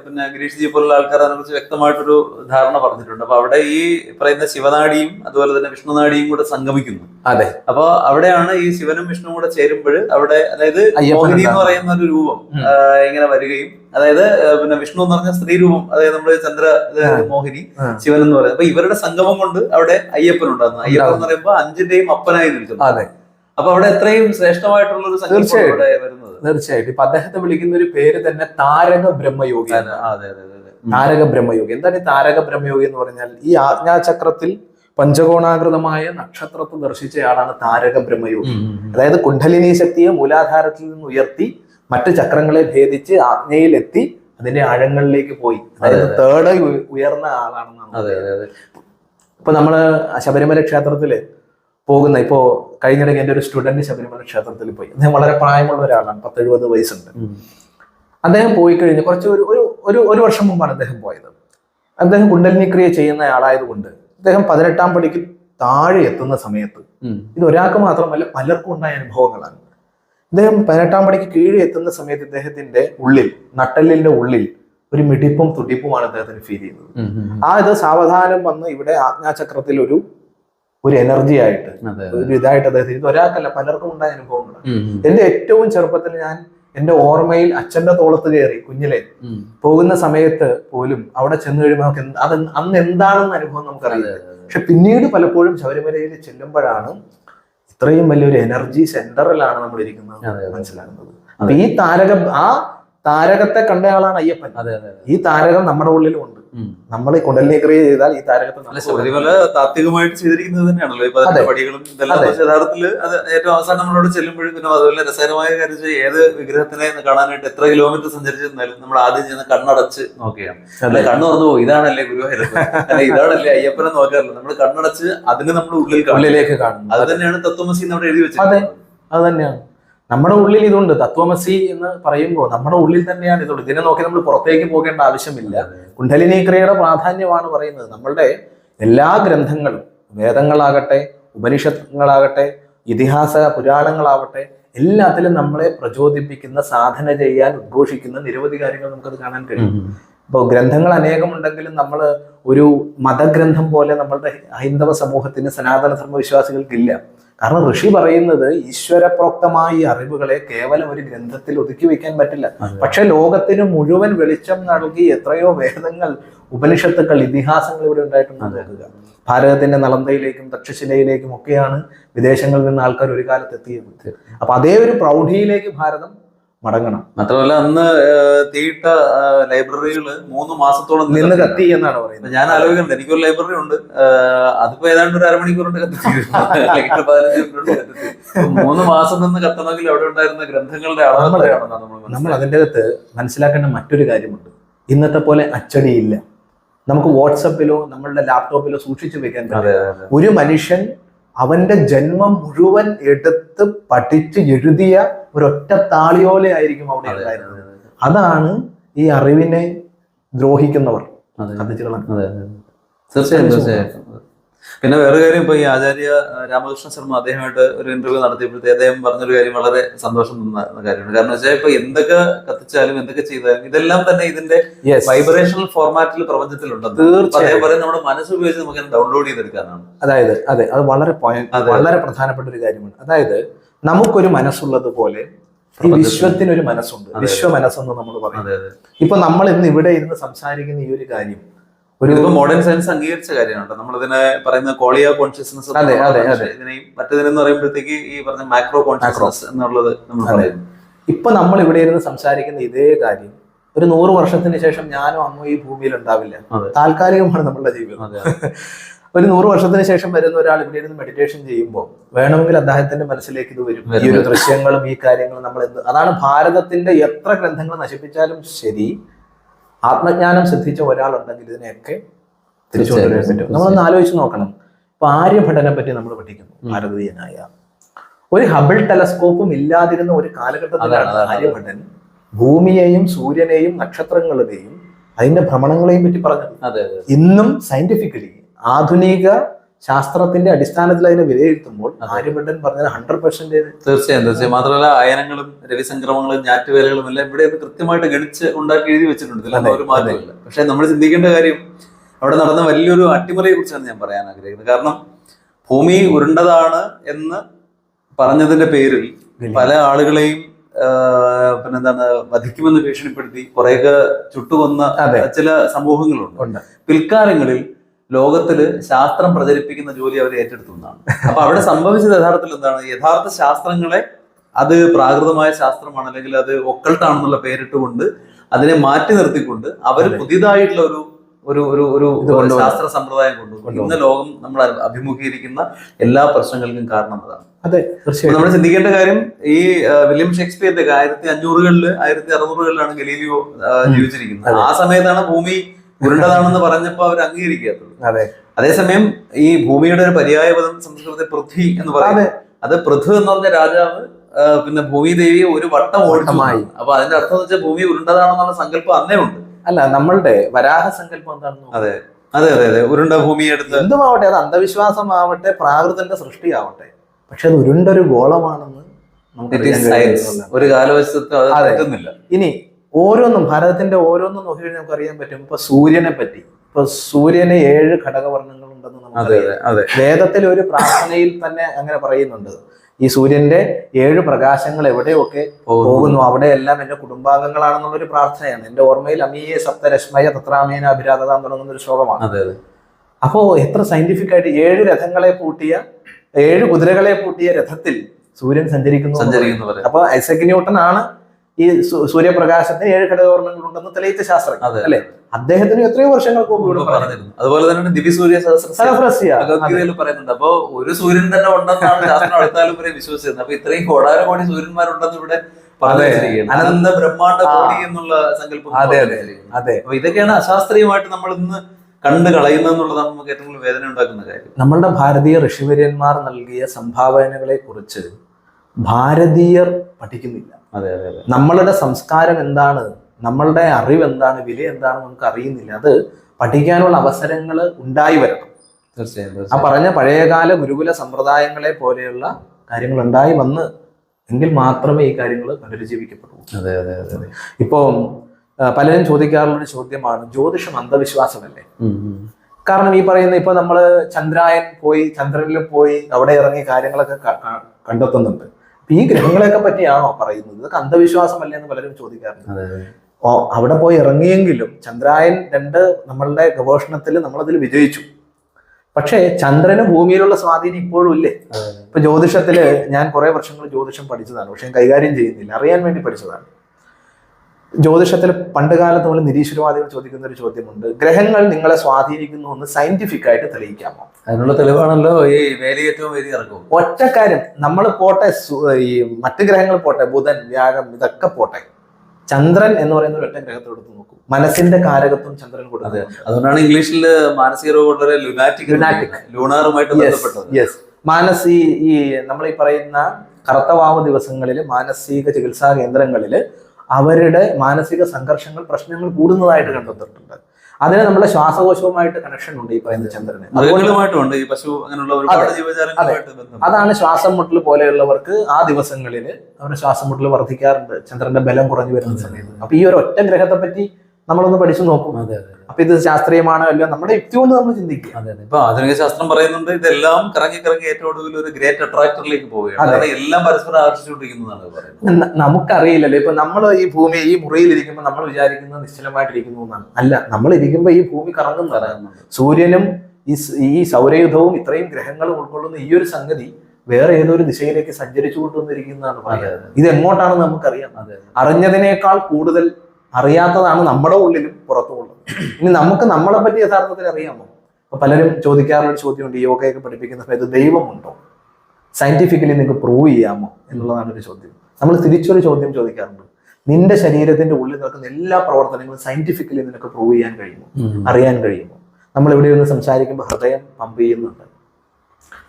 A: പിന്നെ ഗിരീഷ് ജി പോലുള്ള ആൾക്കാർ അതിനെക്കുറിച്ച് വ്യക്തമായിട്ടൊരു ധാരണ പറഞ്ഞിട്ടുണ്ട്. അപ്പൊ അവിടെ ഈ പറയുന്ന ശിവനാടിയും അതുപോലെ തന്നെ വിഷ്ണുനാടിയും കൂടെ സംഗമിക്കുന്നു.
B: അതെ.
A: അപ്പൊ അവിടെയാണ് ഈ ശിവനും വിഷ്ണുവും കൂടെ ചേരുമ്പോൾ അവിടെ അതായത് മോഹിനി എന്ന് പറയുന്ന ഒരു രൂപം ഇങ്ങനെ വരികയും അതായത് പിന്നെ വിഷ്ണു എന്ന് പറഞ്ഞ സ്ത്രീ രൂപം അതായത് നമ്മുടെ ചന്ദ്ര മോഹിനി ശിവൻ എന്ന് പറയുന്നത്. അപ്പൊ ഇവരുടെ സംഗമം കൊണ്ട് അവിടെ അയ്യപ്പൻ ഉണ്ടാകുന്നു. അയ്യപ്പൻ എന്ന് പറയുമ്പോൾ അഞ്ചിന്റെയും അപ്പനായി നിൽക്കുന്നു.
B: അതെ.
A: അപ്പൊ അവിടെ എത്രയും ശ്രേഷ്ഠമായിട്ടുള്ള ഒരു തീർച്ചയായിട്ടും. വരുന്നത്.
B: തീർച്ചയായിട്ടും. ഇപ്പൊ അദ്ദേഹത്തെ വിളിക്കുന്ന ഒരു പേര് തന്നെ താരക ബ്രഹ്മയോഗി താരക ബ്രഹ്മയോഗി. എന്താണ് ഈ താരക ബ്രഹ്മയോഗി എന്ന് പറഞ്ഞാൽ? ഈ ആജ്ഞാചക്രത്തിൽ പഞ്ചകോണാകൃതമായ നക്ഷത്രത്തെ ദർശിച്ചയാളാണ് താരക ബ്രഹ്മയോഗി. അതായത് കുണ്ഡലിനി ശക്തിയെ മൂലാധാരത്തിൽ നിന്ന് ഉയർത്തി മറ്റു ചക്രങ്ങളെ ഭേദിച്ച് ആജ്ഞയിലെത്തി അതിന്റെ ആഴങ്ങളിലേക്ക് പോയി. അതായത് തേർഡ് ഉയർന്ന ആളാണെന്നാണ്
A: അതെ അതെ അതെ.
B: ഇപ്പൊ നമ്മൾ ശബരിമല ക്ഷേത്രത്തിൽ പോകുന്ന ഇപ്പോ കഴിഞ്ഞിടയ്ക്ക് എന്റെ ഒരു സ്റ്റുഡന്റ് ശബരിമല ക്ഷേത്രത്തിൽ പോയി. അദ്ദേഹം വളരെ പ്രായമുള്ള ഒരാളാണ് പത്തെഴുപത് വയസ്സുണ്ട്. അദ്ദേഹം പോയി കഴിഞ്ഞ് കുറച്ച് ഒരു ഒരു ഒരു വർഷം മുമ്പാണ് അദ്ദേഹം പോയത്. അദ്ദേഹം കുണ്ടലിനി ക്രിയ ചെയ്യുന്ന ആളായതുകൊണ്ട് അദ്ദേഹം പതിനെട്ടാം പടിക്ക് താഴെ എത്തുന്ന സമയത്ത് ഇത് ഒരാൾക്ക് മാത്രമല്ല പലർക്കും ഉണ്ടായ അനുഭവങ്ങളാണ്. അദ്ദേഹം പതിനെട്ടാം പടിക്ക് കീഴെ എത്തുന്ന സമയത്ത് ഇദ്ദേഹത്തിന്റെ ഉള്ളിൽ നട്ടലിന്റെ ഉള്ളിൽ ഒരു മിടിപ്പും തുടിപ്പുമാണ് അദ്ദേഹത്തിന് ഫീൽ ചെയ്യുന്നത്. ആ ഇത് സാവധാനം വന്ന് ഇവിടെ ആജ്ഞാചക്രത്തിൽ ഒരു ഒരു എനർജി ആയിട്ട് ഒരു ഇതായിട്ട് അദ്ദേഹത്തിന് ഇത് ഒരാൾക്കല്ല പലർക്കും ഉണ്ടായ അനുഭവങ്ങളാണ്
A: ഉം.
B: എന്റെ ഏറ്റവും ചെറുപ്പത്തിൽ ഞാൻ എന്റെ ഓർമ്മയിൽ അച്ഛന്റെ തോളത്ത് കയറി കുഞ്ഞിലെ പോകുന്ന സമയത്ത് പോലും അവിടെ ചെന്ന് കഴിയുമ്പോൾ നമുക്ക് അത് അന്ന് എന്താണെന്ന് അനുഭവം നമുക്കറിയില്ല. പക്ഷെ പിന്നീട് പലപ്പോഴും ശബരിമലയിൽ ചെല്ലുമ്പോഴാണ് ഇത്രയും വലിയൊരു എനർജി സെന്ററിലാണ് നമ്മൾ ഇരിക്കുന്നത്. മനസ്സിലാകുന്നത് അപ്പൊ ഈ താരകം ആ താരകത്തെ കണ്ടയാളാണ് അയ്യപ്പൻ. ഈ താരകം നമ്മുടെ ഉള്ളിലും ഉണ്ട്. നമ്മൾ ഈ കുണ്ടലിനി ക്രിയ ചെയ്താൽ ഈ താരകത്തെ
A: ശബരിമല താത്വികമായിട്ട് ചെയ്തിരിക്കുന്നത് തന്നെയാണല്ലോ. ഈ പതിനെട്ട്
B: അതെ.
A: പടികളും ഇതെല്ലാം
B: അതെ.
A: അത് ഏറ്റവും അവസാനം നമ്മളോട് ചെല്ലുമ്പോഴും പിന്നെ അതുപോലെ രസകരമായ കാര്യം ഏത് വിഗ്രഹത്തിനെ കാണാനായിട്ട് എത്ര കിലോമീറ്റർ സഞ്ചരിച്ചിരുന്നാലും നമ്മൾ ആദ്യം ചെയ്യുന്ന കണ്ണടച്ച് നോക്കുകയാണ്. അല്ലെ കണ്ണു തുറന്നു പോകും. ഇതാണല്ലേ ഗുരുവായൂരപ്പൻ. അല്ലെ ഇതാണല്ലേ അയ്യപ്പനെ നോക്കാറില്ല നമ്മൾ കണ്ണടച്ച് അതിന് നമ്മൾ ഉള്ളിൽ കാണും.
B: ഉള്ളിലേക്ക് കാണും.
A: അത് തന്നെയാണ് തത്വമസി എന്ന് അവിടെ എഴുതി. വെച്ചത്
B: അത് തന്നെയാണ്. നമ്മുടെ ഉള്ളിൽ ഇതുണ്ട്. തത്വമസി എന്ന് പറയുമ്പോൾ നമ്മുടെ ഉള്ളിൽ തന്നെയാണ് ഇതുണ്ട്. ഇതിനെ നോക്കി നമ്മൾ പുറത്തേക്ക് പോകേണ്ട ആവശ്യമില്ല. കുണ്ഡലിനി ക്രിയയുടെ പ്രാധാന്യമാണ് പറയുന്നത്. നമ്മളുടെ എല്ലാ ഗ്രന്ഥങ്ങളും വേദങ്ങളാകട്ടെ ഉപനിഷത്തുകളാകട്ടെ ഇതിഹാസ പുരാണങ്ങളാവട്ടെ എല്ലാത്തിലും നമ്മളെ പ്രചോദിപ്പിക്കുന്ന സാധന ചെയ്യാൻ ഉദ്ഘോഷിക്കുന്ന നിരവധി കാര്യങ്ങൾ നമുക്കത് കാണാൻ കഴിയും. ഇപ്പോൾ ഗ്രന്ഥങ്ങൾ അനേകമുണ്ടെങ്കിലും നമ്മൾ ഒരു മതഗ്രന്ഥം പോലെ നമ്മളുടെ ഹൈന്ദവ സമൂഹത്തിന് സനാതന ധർമ്മ വിശ്വാസികൾക്കില്ല കാരണം ഋഷി പറയുന്നത് ഈശ്വരപ്രോക്തമായ അറിവുകളെ കേവലം ഒരു ഗ്രന്ഥത്തിൽ ഒതുക്കി വെക്കാൻ പറ്റില്ല. പക്ഷെ ലോകത്തിന് മുഴുവൻ വെളിച്ചം നൽകി എത്രയോ വേദങ്ങൾ ഉപനിഷത്തുക്കൾ ഇതിഹാസങ്ങൾ ഇവിടെ ഉണ്ടായിട്ടുണ്ട്. കേൾക്കുക ഭാരതത്തിന്റെ നളന്തയിലേക്കും തക്ഷശിലയിലേക്കും ഒക്കെയാണ് വിദേശങ്ങളിൽ നിന്ന് ആൾക്കാർ ഒരു കാലത്ത് എത്തിയത്. അപ്പൊ അതേ ഒരു പ്രൗഢിയിലേക്ക് ഭാരതം മടങ്ങണം.
A: മാത്രമല്ല അന്ന് തീയിട്ട ലൈബ്രറികൾ മൂന്ന് മാസത്തോളം
B: നിന്ന് കത്തി എന്നാണ് പറയുന്നത്.
A: ഞാൻ ആലോചിക്കുന്നത് എനിക്കൊരു ലൈബ്രറി ഉണ്ട്. അതിപ്പോ ഏതാണ്ട് ഒരു അരമണിക്കൂറുണ്ട് അല്ലെങ്കിൽ പതിനഞ്ച് മിനിറ്റ് മൂന്ന് മാസം നിന്ന് കത്തണമെങ്കിൽ അവിടെ ഉണ്ടായിരുന്ന ഗ്രന്ഥങ്ങളുടെ അളവ്
B: നമ്മൾ
A: എത്രയാണെന്നാണ് നമ്മൾ.
B: അതിന്റെ അകത്ത് മനസ്സിലാക്കേണ്ട മറ്റൊരു കാര്യമുണ്ട്. ഇന്നത്തെ പോലെ അച്ചടിയില്ല. നമുക്ക് വാട്സപ്പിലോ നമ്മളുടെ ലാപ്ടോപ്പിലോ സൂക്ഷിച്ചു വെക്കാൻ ഒരു മനുഷ്യൻ അവന്റെ ജന്മം മുഴുവൻ എടുത്ത് പഠിച്ച് എഴുതിയ ഒരൊറ്റ താളിയോലെ ആയിരിക്കും അവിടെ ഉണ്ടായിരുന്നത്
A: അതെ, അതെ.
B: അതാണ് ഈ അറിവിനെ ദ്രോഹിക്കുന്നവർ. കത്തിച്ചു കളഞ്ഞത്.
A: തീർച്ചയായും തീർച്ചയായും പിന്നെ വേറെ കാര്യം ഇപ്പൊ ഈ ആചാര്യ രാമകൃഷ്ണ ശർമ്മ അദ്ദേഹമായിട്ട് ഒരു ഇന്റർവ്യൂ നടത്തിയപ്പോഴത്തെ അദ്ദേഹം പറഞ്ഞൊരു കാര്യം വളരെ സന്തോഷം തന്ന കാര്യമാണ് കാരണം വെച്ചാൽ ഇപ്പൊ എന്തൊക്കെ കത്തിച്ചാലും എന്തൊക്കെ ചെയ്താലും ഇതെല്ലാം തന്നെ ഇതിന്റെ. വൈബ്രേഷണൽ ഫോർമാറ്റിൽ പ്രപഞ്ചത്തിലുണ്ട്
B: തീർച്ചയായും.
A: അദ്ദേഹം നമ്മുടെ മനസ്സ് ഉപയോഗിച്ച് നമുക്ക് ഡൗൺലോഡ് ചെയ്തെടുക്കാനാണ്.
B: അതായത് അതെ അത് വളരെ വളരെ പ്രധാനപ്പെട്ട ഒരു കാര്യമാണ്. അതായത് നമുക്കൊരു മനസ്സുള്ളത് പോലെ ഈ. വിശ്വത്തിനൊരു മനസ്സുണ്ട്. വിശ്വ മനസ്സെന്ന് നമ്മൾ
A: പറയുന്നത്
B: ഇപ്പൊ നമ്മൾ ഇന്ന് ഇവിടെ ഇരുന്ന് സംസാരിക്കുന്ന ഈ ഒരു കാര്യം ഒരു
A: മോഡേൺ സയൻസ് അംഗീകരിച്ച കാര്യമാണ് നമ്മൾ ഇതിനെ പറയുന്ന കോളിയ കോൺഷ്യസ്നസ്
B: അതെ, അതെ, അതെ.
A: ഇതിനെയും മറ്റേതിനെന്ന് പറയുമ്പോഴത്തേക്ക് ഈ പറഞ്ഞ മാക്രോ കോൺഷ്യസ്നസ് എന്നുള്ളത് നമ്മൾ പറയുന്നു.
B: ഇപ്പൊ നമ്മൾ ഇവിടെ ഇരുന്ന് സംസാരിക്കുന്ന ഇതേ കാര്യം ഒരു നൂറ് വർഷത്തിന് ശേഷം ഞാനും അമ്മ ഈ ഭൂമിയിൽ ഉണ്ടാവില്ല. താൽക്കാലികമാണ് നമ്മളുടെ ജീവിതം. ഒരു നൂറ് വർഷത്തിന് ശേഷം വരുന്ന ഒരാൾ ഇവിടെ ഇരുന്ന് മെഡിറ്റേഷൻ ചെയ്യുമ്പോൾ വേണമെങ്കിൽ അദ്ദേഹത്തിന്റെ മനസ്സിലേക്ക് ഇത് വരും. ഈ ഒരു ദൃശ്യങ്ങളും ഈ കാര്യങ്ങളും നമ്മൾ എന്ത് അതാണ് ഭാരതത്തിന്റെ എത്ര ഗ്രന്ഥങ്ങൾ നശിപ്പിച്ചാലും ശരി ആത്മജ്ഞാനം സിദ്ധിച്ച ഒരാളുണ്ടെങ്കിൽ ഇതിനെയൊക്കെ തിരിച്ചു നമ്മൾ
A: തീർച്ചയായും.
B: പറ്റും. നമ്മളൊന്ന് ആലോചിച്ച് നോക്കണം. ഇപ്പൊ ആര്യഭടനെ പറ്റി നമ്മൾ പഠിക്കുന്നു ഭാരതീയനായ. ഒരു ഹബിൾ ടെലസ്കോപ്പും ഇല്ലാതിരുന്ന ഒരു കാലഘട്ടത്തിലാണ്. ആര്യഭടൻ ഭൂമിയെയും സൂര്യനെയും നക്ഷത്രങ്ങളുടെയും അതിന്റെ ഭ്രമണങ്ങളെയും പറ്റി പറഞ്ഞത്. ഇന്നും സയന്റിഫിക്കലി ആധുനിക ശാസ്ത്രത്തിന്റെ അടിസ്ഥാനത്തിൽ അതിനെ വിലയിരുത്തുമ്പോൾ ആര്യഭട്ടൻ പറഞ്ഞത് ഹൺഡ്രഡ് പെർസെന്റേജ്
A: തീർച്ചയായും തീർച്ചയായും. മാത്രമല്ല അയനങ്ങളും രവിസംക്രമങ്ങളും ഞാറ്റുവേലകളും എല്ലാം ഇവിടെ കൃത്യമായിട്ട് ഗണിച്ച് ഉണ്ടാക്കി എഴുതി വെച്ചിട്ടുണ്ട്. ഒരു മാറ്റമില്ല പക്ഷെ നമ്മൾ ചിന്തിക്കേണ്ട കാര്യം അവിടെ നടന്ന വലിയൊരു അട്ടിമറിയെ കുറിച്ചാണ് ഞാൻ പറയാൻ ആഗ്രഹിക്കുന്നത്. കാരണം ഭൂമി ഉരുണ്ടതാണ് എന്ന് പറഞ്ഞതിന്റെ പേരിൽ പല ആളുകളെയും പിന്നെന്താണ് വധിക്കുമെന്ന് ഭീഷണിപ്പെടുത്തി കുറെയൊക്കെ ചുട്ടുകൊന്ന. ചില സമൂഹങ്ങളുണ്ട്. പിൽക്കാലങ്ങളിൽ ലോകത്തിൽ ശാസ്ത്രം പ്രചരിപ്പിക്കുന്ന ജോലി അവർ ഏറ്റെടുത്തു എന്നാണ്. അപ്പൊ അവിടെ സംഭവിച്ചത് യഥാർത്ഥത്തിൽ എന്താണ്? യഥാർത്ഥ ശാസ്ത്രങ്ങളെ അത് പ്രാകൃതമായ ശാസ്ത്രമാണ് അല്ലെങ്കിൽ അത് ഒക്കൾട്ടാണെന്നുള്ള പേരിട്ടുകൊണ്ട് അതിനെ മാറ്റി നിർത്തിക്കൊണ്ട് അവർ പുതിയതായിട്ടുള്ള ഒരു ഒരു ഒരു ഒരു. ശാസ്ത്ര സമ്പ്രദായം കൊണ്ടുവന്നു. ഇന്ന് ലോകം നമ്മൾ അഭിമുഖീകരിക്കുന്ന എല്ലാ പ്രശ്നങ്ങൾക്കും കാരണം അതാണ്.
B: അതെ
A: നമ്മൾ ചിന്തിക്കേണ്ട കാര്യം ഈ വില്യം ഷേക്സ്പിയറിന്റെ ആയിരത്തി അഞ്ഞൂറുകളിൽ ആയിരത്തി അറുന്നൂറുകളിലാണ് ഗലീലിയോ ജീവിച്ചിരിക്കുന്നത്. ആ സമയത്താണ് ഭൂമി ഉരുണ്ടതാണെന്ന് പറഞ്ഞപ്പോ അവർ അംഗീകരിക്കാത്തത്.
B: അതെ.
A: അതേസമയം ഈ ഭൂമിയുടെ ഒരു പര്യായ പദം സംസ്കൃതത്തിൽ പൃഥ്വി എന്ന് പറയുന്നത് അത്. പൃഥു എന്ന് പറഞ്ഞ രാജാവ് പിന്നെ ഭൂമി ദേവി ഒരു വട്ടം
B: ഓട്ടമായി.
A: അപ്പൊ അതിന്റെ അർത്ഥം എന്ന് വെച്ചാൽ ഭൂമി ഉരുണ്ടതാണെന്നുള്ള സങ്കല്പം അന്നേ ഉണ്ട്.
B: അല്ല നമ്മളുടെ വരാഹ സങ്കല്പം എന്താണെന്ന്.
A: അതെ. അതെ അതെ അതെ. ഉരുണ്ട ഭൂമി എടുത്ത്.
B: എന്തുമാവട്ടെ അത് അന്ധവിശ്വാസമാവട്ടെ പ്രാകൃതന്റെ സൃഷ്ടിയാവട്ടെ. പക്ഷെ അത് ഉരുണ്ടൊരു ഗോളമാണെന്ന് നമുക്ക്
A: ഒരു കാലവശത്ത് അത്
B: അതെ. ഇനി ഓരോന്നും ഭാരതത്തിന്റെ ഓരോന്നും നോക്കി കഴിഞ്ഞാൽ നമുക്ക് അറിയാൻ പറ്റും. ഇപ്പൊ സൂര്യനെ പറ്റി. ഇപ്പൊ സൂര്യന് ഏഴ് ഘടകവർണങ്ങൾ ഉണ്ടെന്ന് നമുക്ക് വേദത്തിൽ ഒരു പ്രാർത്ഥനയിൽ തന്നെ അങ്ങനെ പറയുന്നുണ്ട്. ഈ സൂര്യന്റെ ഏഴ് പ്രകാശങ്ങൾ എവിടെയൊക്കെ പോകുന്നു. അവിടെയെല്ലാം എന്റെ കുടുംബാംഗങ്ങളാണെന്നുള്ളൊരു പ്രാർത്ഥനയാണ്. എന്റെ ഓർമ്മയിൽ അമീയെ സപ്തരശ്മയ തത്രാമേന അഭിരാധത എന്ന് തുടങ്ങുന്ന ഒരു ശ്ലോകമാണ്. അപ്പോ എത്ര സയന്റിഫിക് ആയിട്ട് ഏഴ് രഥങ്ങളെ പൂട്ടിയ ഏഴ് കുതിരകളെ പൂട്ടിയ രഥത്തിൽ സൂര്യൻ സഞ്ചരിക്കുന്നു
A: സഞ്ചരിക്കുന്നു
B: അപ്പൊ ഐസക് ന്യൂട്ടൺ ആണ് ഈ സൂര്യപ്രകാശത്തിന് ഏഴ് ഘടകവർണങ്ങൾ ഉണ്ടെന്ന് തെളിയിച്ച ശാസ്ത്രം അല്ലെ? അദ്ദേഹത്തിന് എത്രയോ വർഷങ്ങൾക്ക് മുമ്പ്
A: പറഞ്ഞിരുന്നു. അതുപോലെ തന്നെ ദിവ്യസൂര്യ
B: സൂര്യ.
A: ഭഗവത്ഗീതയിൽ പറയുന്നുണ്ട്. അപ്പൊ ഒരു സൂര്യൻ തന്നെ ഉണ്ടെന്നാണ് ശാസ്ത്രം അടുത്താലും വരെ വിശ്വസിച്ചിരുന്നത് അപ്പൊ ഇത്രയും കോടാര കോടി സൂര്യന്മാരുണ്ടെന്ന് ഇവിടെ അനന്ത ബ്രഹ്മാണ്ട കോടി എന്നുള്ള സങ്കല്പം
B: അതെ, അതെ. അതെ.
A: അപ്പൊ ഇതൊക്കെയാണ് അശാസ്ത്രീയമായിട്ട് നമ്മൾ ഇന്ന് കണ്ടു കളയുന്നതെന്നുള്ളതാണ് നമുക്ക് ഏറ്റവും കൂടുതൽ വേദന ഉണ്ടാക്കുന്ന കാര്യം.
B: നമ്മളുടെ ഭാരതീയ ഋഷിവര്യന്മാർ നൽകിയ സംഭാവനകളെ കുറിച്ച് ഭാരതീയർ പഠിക്കുന്നില്ല. നമ്മളുടെ സംസ്കാരം എന്താണ്? നമ്മളുടെ അറിവ് എന്താണ് വില എന്താണ് നമുക്ക് അറിയുന്നില്ല. അത് പഠിക്കാനുള്ള അവസരങ്ങൾ ഉണ്ടായി വരണം.
A: തീർച്ചയായും
B: ആ പറഞ്ഞ പഴയകാല ഗുരുകുല സമ്പ്രദായങ്ങളെ പോലെയുള്ള കാര്യങ്ങൾ ഉണ്ടായി വന്ന് എങ്കിൽ മാത്രമേ ഈ കാര്യങ്ങൾ പുനരുജ്ജീവിക്കപ്പെടൂ
A: അതെ അതെ അതെ അതെ.
B: ഇപ്പോൾ പലരും ചോദിക്കാറുള്ള ഒരു ചോദ്യമാണ് ജ്യോതിഷം അന്ധവിശ്വാസമല്ലേ. കാരണം ഈ പറയുന്ന ഇപ്പൊ നമ്മൾ ചന്ദ്രായൻ പോയി ചന്ദ്രനിൽ പോയി അവിടെ ഇറങ്ങി കാര്യങ്ങളൊക്കെ കണ്ടെത്തുന്നുണ്ട്. ഈ ഗ്രഹങ്ങളെയൊക്കെ പറ്റിയാണോ പറയുന്നത്? ഇതൊക്കെ അന്ധവിശ്വാസമല്ലേ എന്ന് പലരും ചോദിക്കാറുണ്ട്. ഓ അവിടെ പോയി ഇറങ്ങിയെങ്കിലും ചന്ദ്രായൻ രണ്ട് നമ്മളുടെ ഗവേഷണത്തിൽ നമ്മളതിൽ വിജയിച്ചു. പക്ഷേ ചന്ദ്രന് ഭൂമിയിലുള്ള സ്വാധീനം ഇപ്പോഴും ഇല്ലേ. ഇപ്പൊ ജ്യോതിഷത്തിൽ ഞാൻ കുറെ വർഷങ്ങൾ ജ്യോതിഷം പഠിച്ചതാണ്. പക്ഷെ ഞാൻ കൈകാര്യം ചെയ്യുന്നില്ല. അറിയാൻ വേണ്ടി പഠിച്ചതാണ്. ജ്യോതിഷത്തിൽ പണ്ട് കാലത്ത് നമ്മൾ നിരീശ്വരവാദികൾ ചോദിക്കുന്ന ഒരു ചോദ്യമുണ്ട്. ഗ്രഹങ്ങൾ നിങ്ങളെ സ്വാധീനിക്കുന്നു എന്ന് സയന്റിഫിക് ആയിട്ട് തെളിയിക്കാമോ?
A: അതിനുള്ള തെളിവാണല്ലോ ഈ വേലിയേറ്റവും വേലി
B: ഇറക്കും. ഒറ്റക്കാര്യം നമ്മൾ പോട്ടെ ഈ മറ്റു ഗ്രഹങ്ങൾ പോട്ടെ ബുധൻ വ്യാഴം ഇതൊക്കെ പോട്ടെ. ചന്ദ്രൻ എന്ന് പറയുന്ന ഒരു ഒറ്റ ഗ്രഹത്തെ എടുത്ത് നോക്കും. മനസ്സിന്റെ കാരകത്വം ചന്ദ്രൻ
A: കൊടുത്തത്
B: കൊടുക്കുന്നത്
A: അതുകൊണ്ടാണ് ഇംഗ്ലീഷിൽ മാനസിക രോഗമുള്ളവരെ ലുനാറ്റിക്
B: ലുനാറ്റിക്
A: ലൂണാറുമായിട്ട് ബന്ധപ്പെട്ടത്.
B: യെസ് മാനസി ഈ നമ്മൾ ഈ പറയുന്ന കറുത്തവാവ് ദിവസങ്ങളിൽ മാനസിക ചികിത്സാ കേന്ദ്രങ്ങളിൽ അവരുടെ മാനസിക സംഘർഷങ്ങൾ പ്രശ്നങ്ങൾ കൂടുന്നതായിട്ട് കണ്ടെത്തിയിട്ടുണ്ട്. അതിന് നമ്മുടെ ശ്വാസകോശവുമായിട്ട് കണക്ഷൻ ഉണ്ട് ഈ പറയുന്ന ചന്ദ്രന്.
A: മൃഗങ്ങളുമായിട്ടുണ്ട് ഈ പശു അങ്ങനെയുള്ള
B: അതാണ് ശ്വാസം മുട്ടൽ പോലെയുള്ളവർക്ക് ആ ദിവസങ്ങളിൽ അവരുടെ ശ്വാസം മുട്ടൽ വർദ്ധിക്കാറുണ്ട്. ചന്ദ്രന്റെ ബലം കുറഞ്ഞു വരുന്ന സമയത്ത്. അപ്പൊ ഈ ഒരു ഒറ്റ ഗ്രഹത്തെ പറ്റി നമ്മളൊന്ന് പഠിച്ചു നോക്കും.
A: അതെ അതെ
B: അപ്പൊ ഇത് ശാസ്ത്രീയമാണോ അല്ല നമ്മുടെ യുക്തി കൊണ്ട് നമ്മൾ ചിന്തിക്കുക.
A: അതെ അതെ. ഇപ്പൊ ആധുനിക ശാസ്ത്രം പറയുന്നുണ്ട് ഇതെല്ലാം കറങ്ങി കറങ്ങി ഏറ്റവും ഒടുവിൽ ഒരു ഗ്രേറ്റ് അട്രാക്ടറിലേക്ക് പോവുകയാണ്. എല്ലാം പരസ്പരം ആകർഷിച്ചുകൊണ്ടിരിക്കുന്നതാണ് പറയുന്നത്.
B: നമുക്കറിയില്ലല്ലോ. ഇപ്പൊ നമ്മൾ ഈ ഭൂമി ഈ മുറിയിൽ ഇരിക്കുമ്പോൾ നമ്മൾ വിചാരിക്കുന്നത് നിശ്ചലമായിട്ടിരിക്കുന്നു എന്നാണ്. അല്ല നമ്മൾ ഇരിക്കുമ്പോൾ ഈ ഭൂമി കറങ്ങുന്നു
A: പറയുന്നുണ്ട്.
B: സൂര്യനും ഈ ഈ സൗരയുധവും ഇത്രയും ഗ്രഹങ്ങളും ഉൾക്കൊള്ളുന്ന ഈ ഒരു സംഗതി വേറെ ഏതൊരു ദിശയിലേക്ക് സഞ്ചരിച്ചു കൊണ്ടുവന്നിരിക്കുന്നതാണ്
A: അതെ,
B: പറയുന്നത്. ഇത് എങ്ങോട്ടാണെന്ന് നമുക്കറിയാം
A: അതെ.
B: അറിഞ്ഞതിനേക്കാൾ കൂടുതൽ അറിയാത്തതാണ് നമ്മുടെ ഉള്ളിലും പുറത്തുമുള്ളത്. ഇനി നമുക്ക് നമ്മളെ പറ്റി യഥാർത്ഥത്തിൽ അറിയാമോ? അപ്പൊ പലരും ചോദിക്കാറുള്ള ചോദ്യമുണ്ട് യോഗയൊക്കെ പഠിപ്പിക്കുന്ന സമയത്ത് ദൈവമുണ്ടോ? സയന്റിഫിക്കലി നിങ്ങൾക്ക് പ്രൂവ് ചെയ്യാമോ എന്നുള്ളതാണ് ഒരു ചോദ്യം. നമ്മൾ തിരിച്ചൊരു ചോദ്യം ചോദിക്കാറുണ്ട്. നിന്റെ ശരീരത്തിന്റെ ഉള്ളിൽ നടക്കുന്ന എല്ലാ പ്രവർത്തനങ്ങളും സയന്റിഫിക്കലി നിനക്ക് പ്രൂവ് ചെയ്യാൻ കഴിയുമോ? അറിയാൻ കഴിയുമോ? നമ്മൾ ഇവിടെ നിന്ന് സംസാരിക്കുമ്പോൾ ഹൃദയം പമ്പ് ചെയ്യുന്നുണ്ട്.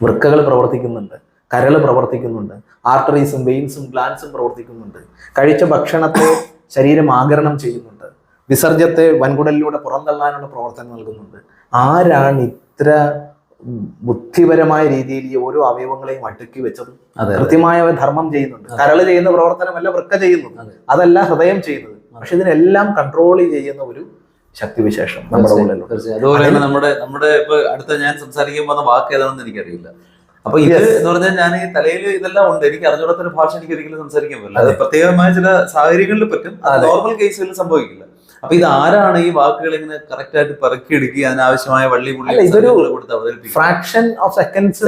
B: വൃക്കകൾ പ്രവർത്തിക്കുന്നുണ്ട്. കരൾ പ്രവർത്തിക്കുന്നുണ്ട്. ആർട്ടറീസും വെയിൻസും ഗ്ലാൻസും പ്രവർത്തിക്കുന്നുണ്ട്. കഴിച്ച ഭക്ഷണത്തെ ശരീരം ആകരണം ചെയ്യുന്നുണ്ട്. വിസർജ്യത്തെ വൻകുടലിലൂടെ പുറന്തള്ളാനുള്ള പ്രവർത്തനം നൽകുന്നുണ്ട്. ആരാണ് ഇത്ര ബുദ്ധിപരമായ രീതിയിൽ ഈ ഓരോ അവയവങ്ങളെയും അടുക്കി വെച്ചത് കൃത്യമായ ധർമ്മം ചെയ്യുന്നുണ്ട്. കരൾ ചെയ്യുന്ന പ്രവർത്തനമല്ല വൃക്ക ചെയ്യുന്നത്.
A: അതെ.
B: അതല്ല ഹൃദയം ചെയ്യുന്നത്. പക്ഷെ ഇതിനെല്ലാം കൺട്രോൾ ചെയ്യുന്ന ഒരു ശക്തിവിശേഷം നമ്മുടെ ഉള്ളിലുണ്ട്.
A: അതുപോലെ തന്നെ നമ്മുടെ നമ്മുടെ ഇപ്പൊ അടുത്ത ഞാൻ സംസാരിക്കുമ്പോൾ പോകുന്ന വാക്ക് ഏതാണെന്ന് എനിക്കറിയില്ല. അപ്പൊ ഇത് എന്ന് പറഞ്ഞാൽ ഞാൻ ഈ തലയിൽ ഇതെല്ലാം ഉണ്ട്. എനിക്ക് അറിഞ്ഞൂടാത്ത ഒരു ഭാഷ എനിക്ക് ഒരിക്കലും സംസാരിക്കാൻ പറ്റില്ല. അത് പ്രത്യേകമായ ചില സാഹചര്യങ്ങളിൽ പറ്റും. നോർമൽ കേസുകളിൽ സംഭവിക്കില്ല. അപ്പൊ ഇത് ആരാണ് ഈ വാക്കുകൾ ഇങ്ങനെ കറക്റ്റ് ആയിട്ട് പെറുക്കിയെടുക്കുക അതിനാവശ്യമായ വള്ളി പുള്ളി
B: ഇതൊരു ഫ്രാക്ഷൻ ഓഫ് സെക്കൻഡ്സ്.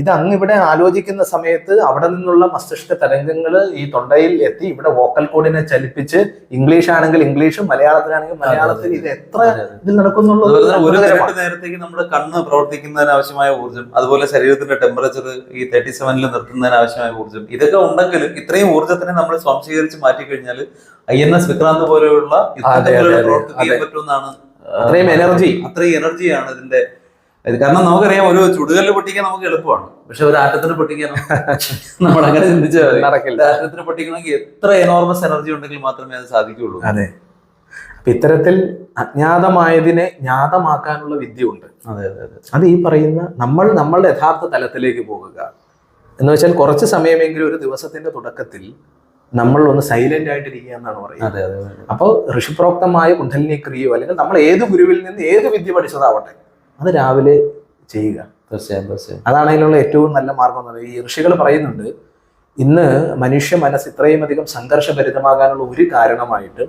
B: ഇത് അങ്ങ് ഇവിടെ ആലോചിക്കുന്ന സമയത്ത് അവിടെ നിന്നുള്ള മസ്തിഷ്ക തരംഗങ്ങൾ ഈ തൊണ്ടയിൽ എത്തി ഇവിടെ വോക്കൽ കോഡിനെ ചലിപ്പിച്ച് ഇംഗ്ലീഷ് ആണെങ്കിൽ ഇംഗ്ലീഷും മലയാളത്തിലാണെങ്കിൽ മലയാളത്തിൽ ഇത് എത്ര. ഇതിൽ നടക്കുന്നുള്ളത്
A: ഒരു. നേരത്തേക്ക് നമ്മുടെ കണ്ണ് പ്രവർത്തിക്കുന്നതിന് ആവശ്യമായ ഊർജം അതുപോലെ ശരീരത്തിന്റെ ടെമ്പറേച്ചർ ഈ തേർട്ടി സെവനിൽ നിർത്തുന്നതിന് ആവശ്യമായ ഊർജം ഇതൊക്കെ ഉണ്ടെങ്കിലും ഇത്രയും ഊർജത്തിനെ നമ്മൾ സ്വാംശീകരിച്ച് മാറ്റി കഴിഞ്ഞാൽ ഐ എൻ എസ് വിക്രാന്ത് പോലെയുള്ള
B: അതെ,
A: പ്രവർത്തിക്കാൻ പറ്റുമെന്നാണ്
B: അത്രയും എനർജി
A: അത്രയും എനർജിയാണ് ഇതിന്റെ കാരണം നമുക്കറിയാം ഒരു ചുടുകല്ല് പൊട്ടിക്കാൻ നമുക്ക് എളുപ്പമാണ്. പക്ഷെ ഒരു ആറ്റത്തിന് പൊട്ടിക്കാൻ നമ്മൾ അങ്ങനെ ചിന്തിച്ചാൽ ആറ്റത്തിന് പൊട്ടിക്കണമെങ്കിൽ എത്ര എനോർമസ് എനർജി ഉണ്ടെങ്കിൽ മാത്രമേ അത് സാധിക്കുകയുള്ളൂ.
B: അതെ. അപ്പൊ ഇത്തരത്തിൽ അജ്ഞാതമായതിനെ ജ്ഞാതമാക്കാനുള്ള വിദ്യയുണ്ട്.
A: അതെ അതെ അതെ.
B: അത് ഈ പറയുന്ന നമ്മൾ നമ്മളുടെ യഥാർത്ഥ തലത്തിലേക്ക് പോകുക. എന്ന് വെച്ചാൽ കുറച്ച് സമയമെങ്കിലും ഒരു ദിവസത്തിന്റെ തുടക്കത്തിൽ നമ്മൾ ഒന്ന് സൈലന്റ് ആയിട്ടിരിക്കുക എന്നാണ് പറയുന്നത്.
A: അതെ അതെ അതെ.
B: അപ്പോൾ ഋഷിപ്രോക്തമായ കുണ്ഡലിനി ക്രിയയോ അല്ലെങ്കിൽ നമ്മൾ ഏത് ഗുരുവിൽ നിന്ന് ഏത് വിദ്യ പഠിച്ചതാവട്ടെ അത് രാവിലെ ചെയ്യുക.
A: തീർച്ചയായും തീർച്ചയായും.
B: അതാണ് അതിനുള്ള ഏറ്റവും നല്ല മാർഗം എന്ന് പറയുന്നത്. ഈ ഋഷികൾ പറയുന്നുണ്ട് ഇന്ന് മനുഷ്യ മനസ്സ് ഇത്രയും അധികം സംഘർഷഭരിതമാകാനുള്ള ഒരു കാരണമായിട്ട്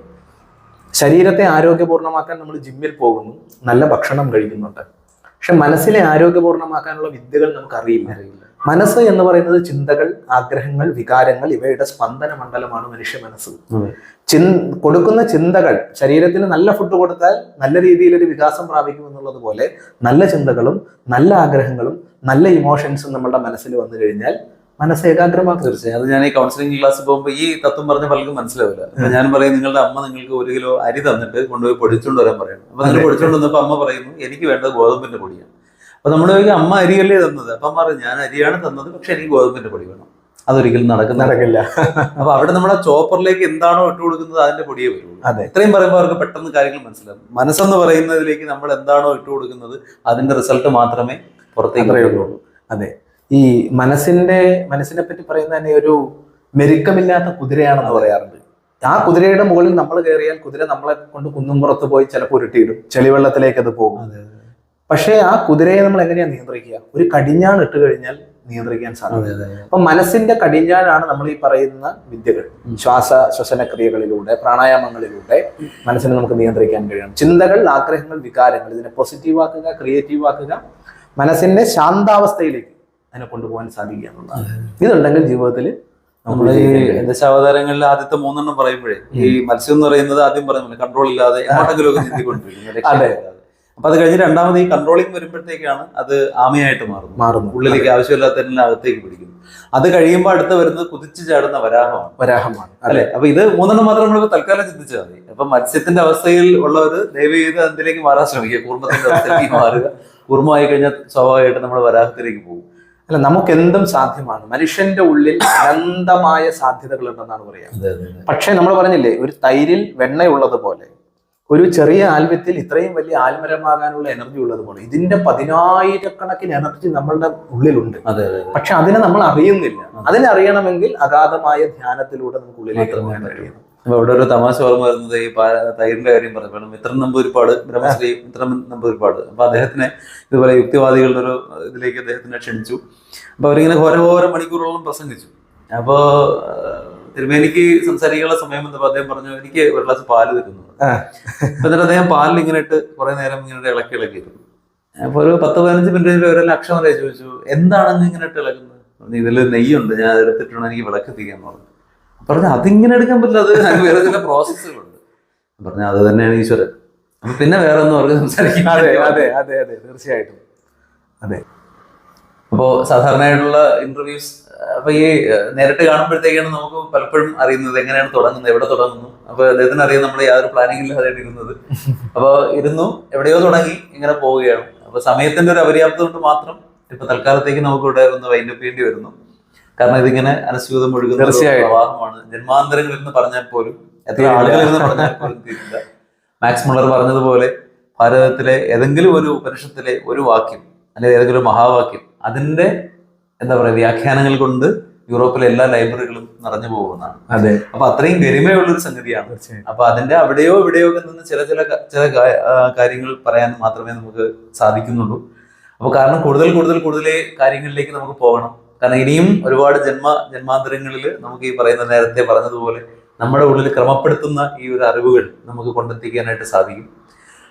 B: ശരീരത്തെ ആരോഗ്യപൂർണമാക്കാൻ നമ്മൾ ജിമ്മിൽ പോകുന്നു നല്ല ഭക്ഷണം കഴിക്കുന്നുണ്ട്. പക്ഷെ മനസ്സിനെ ആരോഗ്യപൂർണമാക്കാനുള്ള വിദ്യകൾ നമുക്ക് അറിയില്ല
A: അറിയില്ല.
B: മനസ്സ് എന്ന് പറയുന്നത് ചിന്തകൾ ആഗ്രഹങ്ങൾ വികാരങ്ങൾ ഇവയുടെ സ്പന്ദന മണ്ഡലമാണ് മനുഷ്യ മനസ്സ്. ചിൻ കൊടുക്കുന്ന ചിന്തകൾ ശരീരത്തിന് നല്ല ഫുഡ് കൊടുത്താൽ നല്ല രീതിയിൽ ഒരു വികാസം പ്രാപിക്കും എന്നുള്ളത് പോലെ നല്ല ചിന്തകളും നല്ല ആഗ്രഹങ്ങളും നല്ല ഇമോഷൻസും നമ്മുടെ മനസ്സിൽ വന്നു കഴിഞ്ഞാൽ മനസ്സ് ഏകാഗ്രമാക്കും.
A: തീർച്ചയായും. അത് ഞാൻ ഈ കൗൺസിലിംഗ് ക്ലാസ് പോകുമ്പോൾ ഈ തത്വം പറഞ്ഞ പലർക്കും മനസ്സിലാവില്ല. ഞാൻ പറയും നിങ്ങളുടെ അമ്മ നിങ്ങൾക്ക് ഒരു കിലോ അരി തന്നിട്ട് കൊണ്ടുപോയി പൊടിച്ചുകൊണ്ട് വരാൻ പറയണം. അപ്പൊ നിങ്ങൾ. പൊടിച്ചുകൊണ്ട് വന്നപ്പോൾ അമ്മ പറയുന്നു എനിക്ക് വേണ്ടത് ഗോതമ്പിന്റെ പൊടിയാണ്. അപ്പൊ നമ്മൾ ചോദിക്കും അമ്മ അരിയല്ലേ തന്നത്? അപ്പം പറഞ്ഞു ഞാൻ അരിയാണ് തന്നത് പക്ഷെ എനിക്ക് ഗോതമ്പിന്റെ പൊടി വേണം. അതൊരിക്കലും നടക്കുന്ന
B: നടക്കില്ല.
A: അപ്പൊ അവിടെ നമ്മുടെ ചോപ്പറിലേക്ക് എന്താണോ ഇട്ട് കൊടുക്കുന്നത് അതിന്റെ പൊടിയേ വരുള്ളൂ.
B: അതെ.
A: ഇത്രയും പറയുമ്പോൾ അവർക്ക് പെട്ടെന്ന് കാര്യങ്ങൾ മനസ്സിലാവും. മനസ്സെന്ന് പറയുന്നതിലേക്ക് നമ്മൾ എന്താണോ ഇട്ട് കൊടുക്കുന്നത് അതിന്റെ റിസൾട്ട് മാത്രമേ പുറത്തേക്ക്
B: പറയുള്ളൂ അതെ. ഈ മനസ്സിന്റെ മനസ്സിനെ പറ്റി പറയുന്ന തന്നെ ഒരു മെരുക്കമില്ലാത്ത കുതിരയാണെന്ന് പറയാറുണ്ട്. ആ കുതിരയുടെ മുകളിൽ നമ്മൾ കയറിയാൽ കുതിര നമ്മളെ കൊണ്ട് കുന്നും പുറത്ത് പോയി ചിലപ്പോൾ ഉരുട്ടിയിടും. ചെളിവെള്ളത്തിലേക്ക് അത് പോകും.
A: അതെ.
B: പക്ഷേ ആ കുതിരയെ നമ്മൾ എങ്ങനെയാണ് നിയന്ത്രിക്കുക? ഒരു കടിഞ്ഞാൺ ഇട്ട് കഴിഞ്ഞാൽ നിയന്ത്രിക്കാൻ സാധിക്കും
A: അതെ അതെ
B: അപ്പൊ മനസ്സിന്റെ കടിഞ്ഞാഴാണ് നമ്മൾ ഈ പറയുന്ന വിദ്യകൾ. ശ്വാസ ശ്വസന ക്രിയകളിലൂടെ പ്രാണായാമങ്ങളിലൂടെ മനസ്സിനെ നമുക്ക് നിയന്ത്രിക്കാൻ കഴിയണം. ചിന്തകൾ ആഗ്രഹങ്ങൾ വികാരങ്ങൾ ഇതിനെ പോസിറ്റീവ് ആക്കുക ക്രിയേറ്റീവ് ആക്കുക മനസ്സിന്റെ ശാന്താവസ്ഥയിലേക്ക് അതിനെ കൊണ്ടുപോകാൻ സാധിക്കുക എന്നുള്ളതാണ്. ഇതുണ്ടെങ്കിൽ ജീവിതത്തിൽ
A: നമ്മൾ ഈ ദശാവതാരങ്ങളിൽ ആദ്യത്തെ മൂന്നെണ്ണം പറയുമ്പോഴേ ഈ മത്സ്യം എന്ന് പറയുന്നത് ആദ്യം പറയുന്നത് കൺട്രോൾ ഇല്ലാതെ അതെ. ചിന്തിക്കൊണ്ടിരിക്കുന്നു രക്ഷയില്ലാതെ. അപ്പൊ അത് കഴിഞ്ഞ് രണ്ടാമത് ഈ കൺട്രോളിങ് വരുമ്പോഴത്തേക്കാണ് അത് ആമയായിട്ട് മാറുന്നത്.
B: മാറുന്നു
A: ഉള്ളിലേക്ക് ആവശ്യമില്ലാത്തതിനെല്ലാം അകത്തേക്ക് പിടിക്കുന്നു. അത് കഴിയുമ്പോൾ അടുത്ത് വരുന്നത് കുതിച്ചു ചാടുന്ന വരാഹമാണ്.
B: വരാഹമാണ്.
A: അല്ലെ? അപ്പൊ ഇത് മൂന്നെണ്ണം മാത്രം നമ്മൾ തൽക്കാലം ചിന്തിച്ചാൽ മതി. അപ്പൊ മത്സ്യത്തിന്റെ അവസ്ഥയിൽ ഉള്ളവർ ദയവ് ചെയ്ത് അതിലേക്ക് മാറാൻ ശ്രമിക്കുക. കുർമ്മത്തിന്റെ അവസ്ഥയിലേക്ക് മാറുക. കുർമ്മമായി കഴിഞ്ഞാൽ സ്വാഭാവികമായിട്ട് നമ്മൾ വരാഹത്തിലേക്ക് പോകും.
B: അല്ല നമുക്ക് എന്തും സാധ്യമാണ്. മനുഷ്യന്റെ ഉള്ളിൽ അനന്തമായ സാധ്യതകൾ ഉണ്ടെന്നാണ് പറയാം പക്ഷേ നമ്മൾ പറഞ്ഞില്ലേ ഒരു തൈരിൽ വെണ്ണയുള്ളത് പോലെ ഒരു ചെറിയ ആൽവ്യത്തിൽ ഇത്രയും വലിയ ആൽമരമാകാനുള്ള എനർജി ഉള്ളതുപോലെ ഇതിന്റെ പതിനായിരക്കണക്കിന് എനർജി നമ്മളുടെ ഉള്ളിലുണ്ട്. പക്ഷെ അതിനെ നമ്മൾ അറിയുന്നില്ല. അതിനെ അറിയണമെങ്കിൽ അഗാധമായ ധ്യാനത്തിലൂടെ നമുക്ക് ഉള്ളിലേക്ക്
A: അപ്പൊ ഇവിടെ ഒരു തമാശ ഓർമ്മ വരുന്നത് ഈ തൈരിന്റെ കാര്യം പറഞ്ഞപ്പോഴും മിത്രൻ നമ്പൂരിപ്പാട് ബ്രഹ്മശ്രീ മിത്രൻ നമ്പൂരിപ്പാട് അപ്പൊ അദ്ദേഹത്തിനെ ഇതുപോലെ യുക്തിവാദികളുടെ ഒരു ഇതിലേക്ക് അദ്ദേഹത്തിനെ ക്ഷണിച്ചു. അപ്പൊ അവരിങ്ങനെ ഘോരഘോര മണിക്കൂറോളം പ്രസംഗിച്ചു. അപ്പോ ആ, തിരുമേനിക്ക് സംസാരിക്കാനുള്ള സമയം എന്താ അദ്ദേഹം പറഞ്ഞു എനിക്ക് ഒരു ഗ്ലാസ് പാൽ തരുന്നു. എന്നിട്ട് അദ്ദേഹം പാലിൽ ഇങ്ങനെ ഇട്ട് കുറെ നേരം ഇങ്ങനെ ഇളക്കി ഇളക്കിയിരുന്നു അപ്പൊ ഒരു പത്ത് പതിനഞ്ച് മിനിറ്റ് കഴിഞ്ഞപ്പോൾ ഇവരെല്ലാം വരെ ചോദിച്ചു എന്താണെന്ന് ഇങ്ങനെ ഇട്ട് ഇളക്കുന്നത്? പറഞ്ഞു, ഇതിൽ നെയ്യുണ്ട് ഞാൻ എടുത്തിട്ടാണ് എനിക്ക് വിളക്ക് എത്തിക്കാൻ പറഞ്ഞു. പറഞ്ഞു അതിങ്ങനെ എടുക്കാൻ പറ്റില്ല അത് വേറെ ചില പ്രോസസ്സുകളുണ്ട് പറഞ്ഞു അത് തന്നെയാണ് ഈശ്വരൻ. അപ്പൊ പിന്നെ വേറെ ഒന്നും അവർക്ക് സംസാരിക്കാൻ
B: അതെ അതെ അതെ അതെ തീർച്ചയായിട്ടും. അതെ.
A: അപ്പോ സാധാരണയായിട്ടുള്ള ഇന്റർവ്യൂസ് അപ്പൊ ഈ നേരിട്ട് കാണുമ്പോഴത്തേക്കാണ് നമുക്ക് പലപ്പോഴും അറിയുന്നത് എങ്ങനെയാണ് തുടങ്ങുന്നത് എവിടെ തുടങ്ങുന്നു. അപ്പൊ അദ്ദേഹത്തിന് അറിയാം നമ്മൾ യാതൊരു പ്ലാനിങ് ഇല്ലാതായിട്ട് ഇരുന്നത്. അപ്പൊ ഇരുന്നു എവിടെയോ തുടങ്ങി ഇങ്ങനെ പോവുകയാണ്. അപ്പൊ സമയത്തിന്റെ ഒരു അപര്യാപ്തത കൊണ്ട് മാത്രം ഇപ്പൊ തൽക്കാലത്തേക്ക് നമുക്ക് ഇവിടെ ഒന്ന് വൈൻഡപ്പ് ചെയ്യേണ്ടി വരുന്നു. കാരണം ഇതിങ്ങനെ അനുസ്യൂതം ഒഴുകുന്ന പ്രവാഹമാണ്. ജന്മാന്തരങ്ങൾ എന്ന് പറഞ്ഞാൽ പോലും എത്ര. ആളുകൾ എന്ന് പറഞ്ഞാൽ പോലും തീരില്ല. മാക്സ് മുള്ളർ പറഞ്ഞതുപോലെ ഭാരതത്തിലെ ഏതെങ്കിലും ഒരു ഉപനിഷത്തിലെ ഒരു വാക്യം അല്ലെങ്കിൽ ഏതെങ്കിലും ഒരു മഹാവാക്യം അതിന്റെ എന്താ പറയുക വ്യാഖ്യാനങ്ങൾ കൊണ്ട് യൂറോപ്പിലെ എല്ലാ ലൈബ്രറികളും നിറഞ്ഞു പോകുന്നതാണ്.
B: അതെ.
A: അപ്പൊ അത്രയും ഗരിമയുള്ള ഒരു സംഗതിയാണ്. അപ്പൊ അതിന്റെ അവിടെയോ ഇവിടെയോ നിന്ന് ചില ചില ചില കാര്യങ്ങൾ പറയാൻ മാത്രമേ നമുക്ക് സാധിക്കുന്നുള്ളൂ. അപ്പൊ കാരണം കൂടുതൽ കൂടുതൽ കൂടുതൽ കാര്യങ്ങളിലേക്ക് നമുക്ക് പോകണം. കാരണം ഇനിയും ഒരുപാട് ജന്മ ജന്മാന്തരങ്ങളിൽ നമുക്ക് ഈ പറയുന്ന നേരത്തെ പറഞ്ഞതുപോലെ നമ്മുടെ ഉള്ളിൽ ക്രമപ്പെടുത്തുന്ന ഈ ഒരു അറിവുകൾ നമുക്ക് കൊണ്ടെത്തിക്കാനായിട്ട് സാധിക്കും.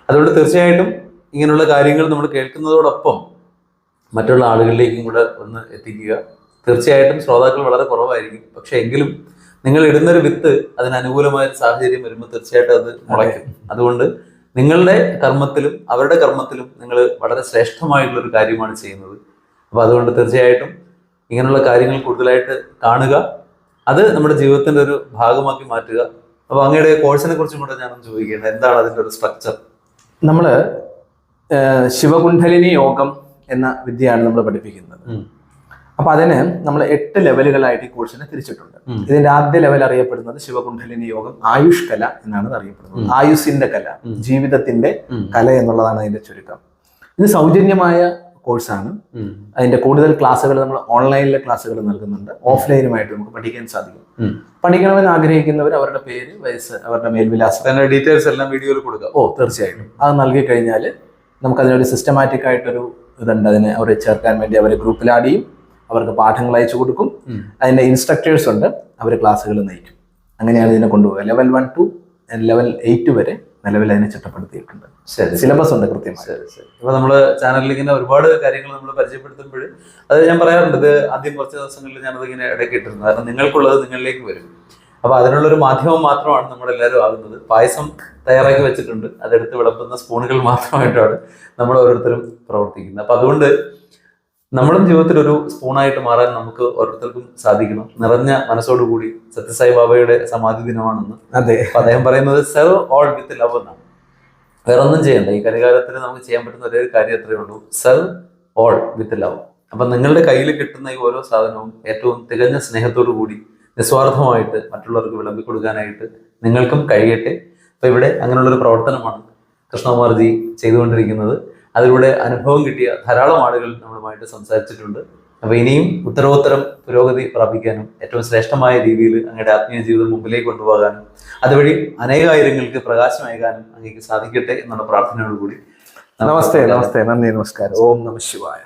A: അതുകൊണ്ട് തീർച്ചയായിട്ടും ഇങ്ങനെയുള്ള കാര്യങ്ങൾ നമ്മൾ കേൾക്കുന്നതോടൊപ്പം മറ്റുള്ള ആളുകളിലേക്കും കൂടെ ഒന്ന് എത്തിക്കുക. തീർച്ചയായിട്ടും ശ്രോതാക്കൾ വളരെ കുറവായിരിക്കും. പക്ഷെ എങ്കിലും നിങ്ങൾ ഇടുന്നൊരു വിത്ത് അതിനനുകൂലമായ സാഹചര്യം വരുമ്പോൾ തീർച്ചയായിട്ടും അത് മുളയ്ക്കും. അതുകൊണ്ട് നിങ്ങളുടെ കർമ്മത്തിലും അവരുടെ കർമ്മത്തിലും നിങ്ങൾ വളരെ ശ്രേഷ്ഠമായിട്ടുള്ളൊരു കാര്യമാണ് ചെയ്യുന്നത്. അപ്പോൾ അതുകൊണ്ട് തീർച്ചയായിട്ടും ഇങ്ങനെയുള്ള കാര്യങ്ങൾ കൂടുതലായിട്ട് കാണുക. അത് നമ്മുടെ ജീവിതത്തിന്റെ ഒരു ഭാഗമാക്കി മാറ്റുക. അപ്പോൾ അങ്ങയുടെ കോഴ്സിനെ കുറിച്ചും കൂടെ ഞാനൊന്ന് ചോദിക്കേണ്ടത് എന്താണ് അതിന്റെ ഒരു സ്ട്രക്ചർ
B: നമ്മൾ ശിവകുണ്ഠലിനി യോഗം എന്ന വിദ്യയാണ് നമ്മൾ പഠിപ്പിക്കുന്നത്. അപ്പൊ അതിന് നമ്മൾ എട്ട് ലെവലുകളായിട്ട് ഈ കോഴ്സിനെ തിരിച്ചിട്ടുണ്ട്. ഇതിന്റെ ആദ്യ ലെവൽ അറിയപ്പെടുന്നത് ശിവകുണ്ഠലിനി യോഗം ആയുഷ് കല എന്നാണ് അറിയപ്പെടുന്നത്. ആയുസിന്റെ കല ജീവിതത്തിന്റെ കല എന്നുള്ളതാണ് അതിന്റെ ചുരുക്കം. ഇത് സൗജന്യമായ കോഴ്സാണ് അതിന്റെ കൂടുതൽ ക്ലാസ്സുകൾ നമ്മൾ ഓൺലൈനിലെ ക്ലാസ്സുകൾ നൽകുന്നുണ്ട്. ഓഫ്ലൈനുമായിട്ട് നമുക്ക് പഠിക്കാൻ സാധിക്കും. പഠിക്കണമെന്ന് ആഗ്രഹിക്കുന്നവർ അവരുടെ പേര് വയസ്സ് അവരുടെ മേൽവിലാസം.
A: ഡീറ്റെയിൽസ് എല്ലാം വീഡിയോയിൽ കൊടുക്കുക
B: ഓ തീർച്ചയായിട്ടും. അത് നൽകി കഴിഞ്ഞാൽ നമുക്ക് അതിനൊരു സിസ്റ്റമാറ്റിക് ആയിട്ടൊരു ഇതുണ്ട്. അതിനെ അവരെ ചേർക്കാൻ വേണ്ടി അവരെ ഗ്രൂപ്പിൽ ആഡ് ചെയ്യും അവർക്ക് പാഠങ്ങൾ അയച്ചു കൊടുക്കും. അതിന്റെ ഇൻസ്ട്രക്ടേഴ്സ് ഉണ്ട്. അവർ ക്ലാസ്സുകൾ നയിക്കും. അങ്ങനെയാണ് ഇതിനെ കൊണ്ടുപോകുക level one two level eight വരെ നിലവിൽ അതിനെ ചിട്ടപ്പെടുത്തിയിട്ടുണ്ട്.
A: ശരി
B: സിലബസ് ഉണ്ട് കൃത്യമായി
A: ശരി ശരി. ഇപ്പൊ നമ്മൾ ചാനലിൽ ഇങ്ങനെ ഒരുപാട് കാര്യങ്ങൾ നമ്മൾ പരിചയപ്പെടുത്തുമ്പോൾ അത് ഞാൻ പറയാറുണ്ട്. ഇത് ആദ്യം കുറച്ച് ദിവസങ്ങളിൽ ഞാനത് ഇങ്ങനെ ഇടയ്ക്ക് ഇട്ടിരുന്നു. കാരണം നിങ്ങൾക്കുള്ളത് നിങ്ങളിലേക്ക് വരും. അപ്പൊ അതിനുള്ള ഒരു മാധ്യമം മാത്രമാണ് നമ്മളെല്ലാവരും ആകുന്നത്. പായസം തയ്യാറാക്കി വെച്ചിട്ടുണ്ട്. അതെടുത്ത് വിളമ്പുന്ന സ്പൂണുകൾ മാത്രമായിട്ടാണ് നമ്മൾ ഓരോരുത്തരും പ്രവർത്തിക്കുന്നത്. അപ്പൊ അതുകൊണ്ട് നമ്മളും ജീവിതത്തിൽ ഒരു സ്പൂണായിട്ട് മാറാൻ നമുക്ക് ഓരോരുത്തർക്കും സാധിക്കണം. നിറഞ്ഞ മനസ്സോടുകൂടി സത്യസായി ബാബയുടെ സമാധി ദിനമാണെന്ന്.
B: അതെ.
A: അദ്ദേഹം പറയുന്നത് സെർവ് ഓൾ വിത്ത് ലവ് എന്നാണ്. വേറെ ഒന്നും ചെയ്യണ്ട. ഈ കലികാലത്തിൽ നമുക്ക് ചെയ്യാൻ പറ്റുന്ന ഒരേ ഒരു കാര്യം അത്രയേ ഉള്ളൂ. സെർവ് ഓൾ വിത്ത് ലവ് അപ്പൊ നിങ്ങളുടെ കയ്യിൽ കിട്ടുന്ന ഈ ഓരോ സാധനവും ഏറ്റവും തികഞ്ഞ സ്നേഹത്തോടു കൂടി നിസ്വാർത്ഥമായിട്ട് മറ്റുള്ളവർക്ക് വിളമ്പി കൊടുക്കാനായിട്ട് നിങ്ങൾക്കും കഴിയട്ടെ. അപ്പൊ ഇവിടെ അങ്ങനെയുള്ളൊരു പ്രവർത്തനമാണ് കൃഷ്ണകുമാർജി ചെയ്തുകൊണ്ടിരിക്കുന്നത്. അതിലൂടെ അനുഭവം കിട്ടിയ ധാരാളം ആളുകൾ നമ്മളുമായിട്ട് സംസാരിച്ചിട്ടുണ്ട്. അപ്പൊ ഇനിയും ഉത്തരോത്തരം പുരോഗതി പ്രാപിക്കാനും ഏറ്റവും ശ്രേഷ്ഠമായ രീതിയിൽ അങ്ങയുടെ ആത്മീയ ജീവിതം മുമ്പിലേക്ക് കൊണ്ടുപോകാനും അതുവഴി അനേകായിരങ്ങൾക്ക് പ്രകാശമേകാനും അങ്ങേക്ക് സാധിക്കട്ടെ എന്നുള്ള പ്രാർത്ഥനയോടുകൂടി
B: നമസ്തേ നമസ്തേ നന്ദി നമസ്കാരം. ഓം നമ ശിവായ.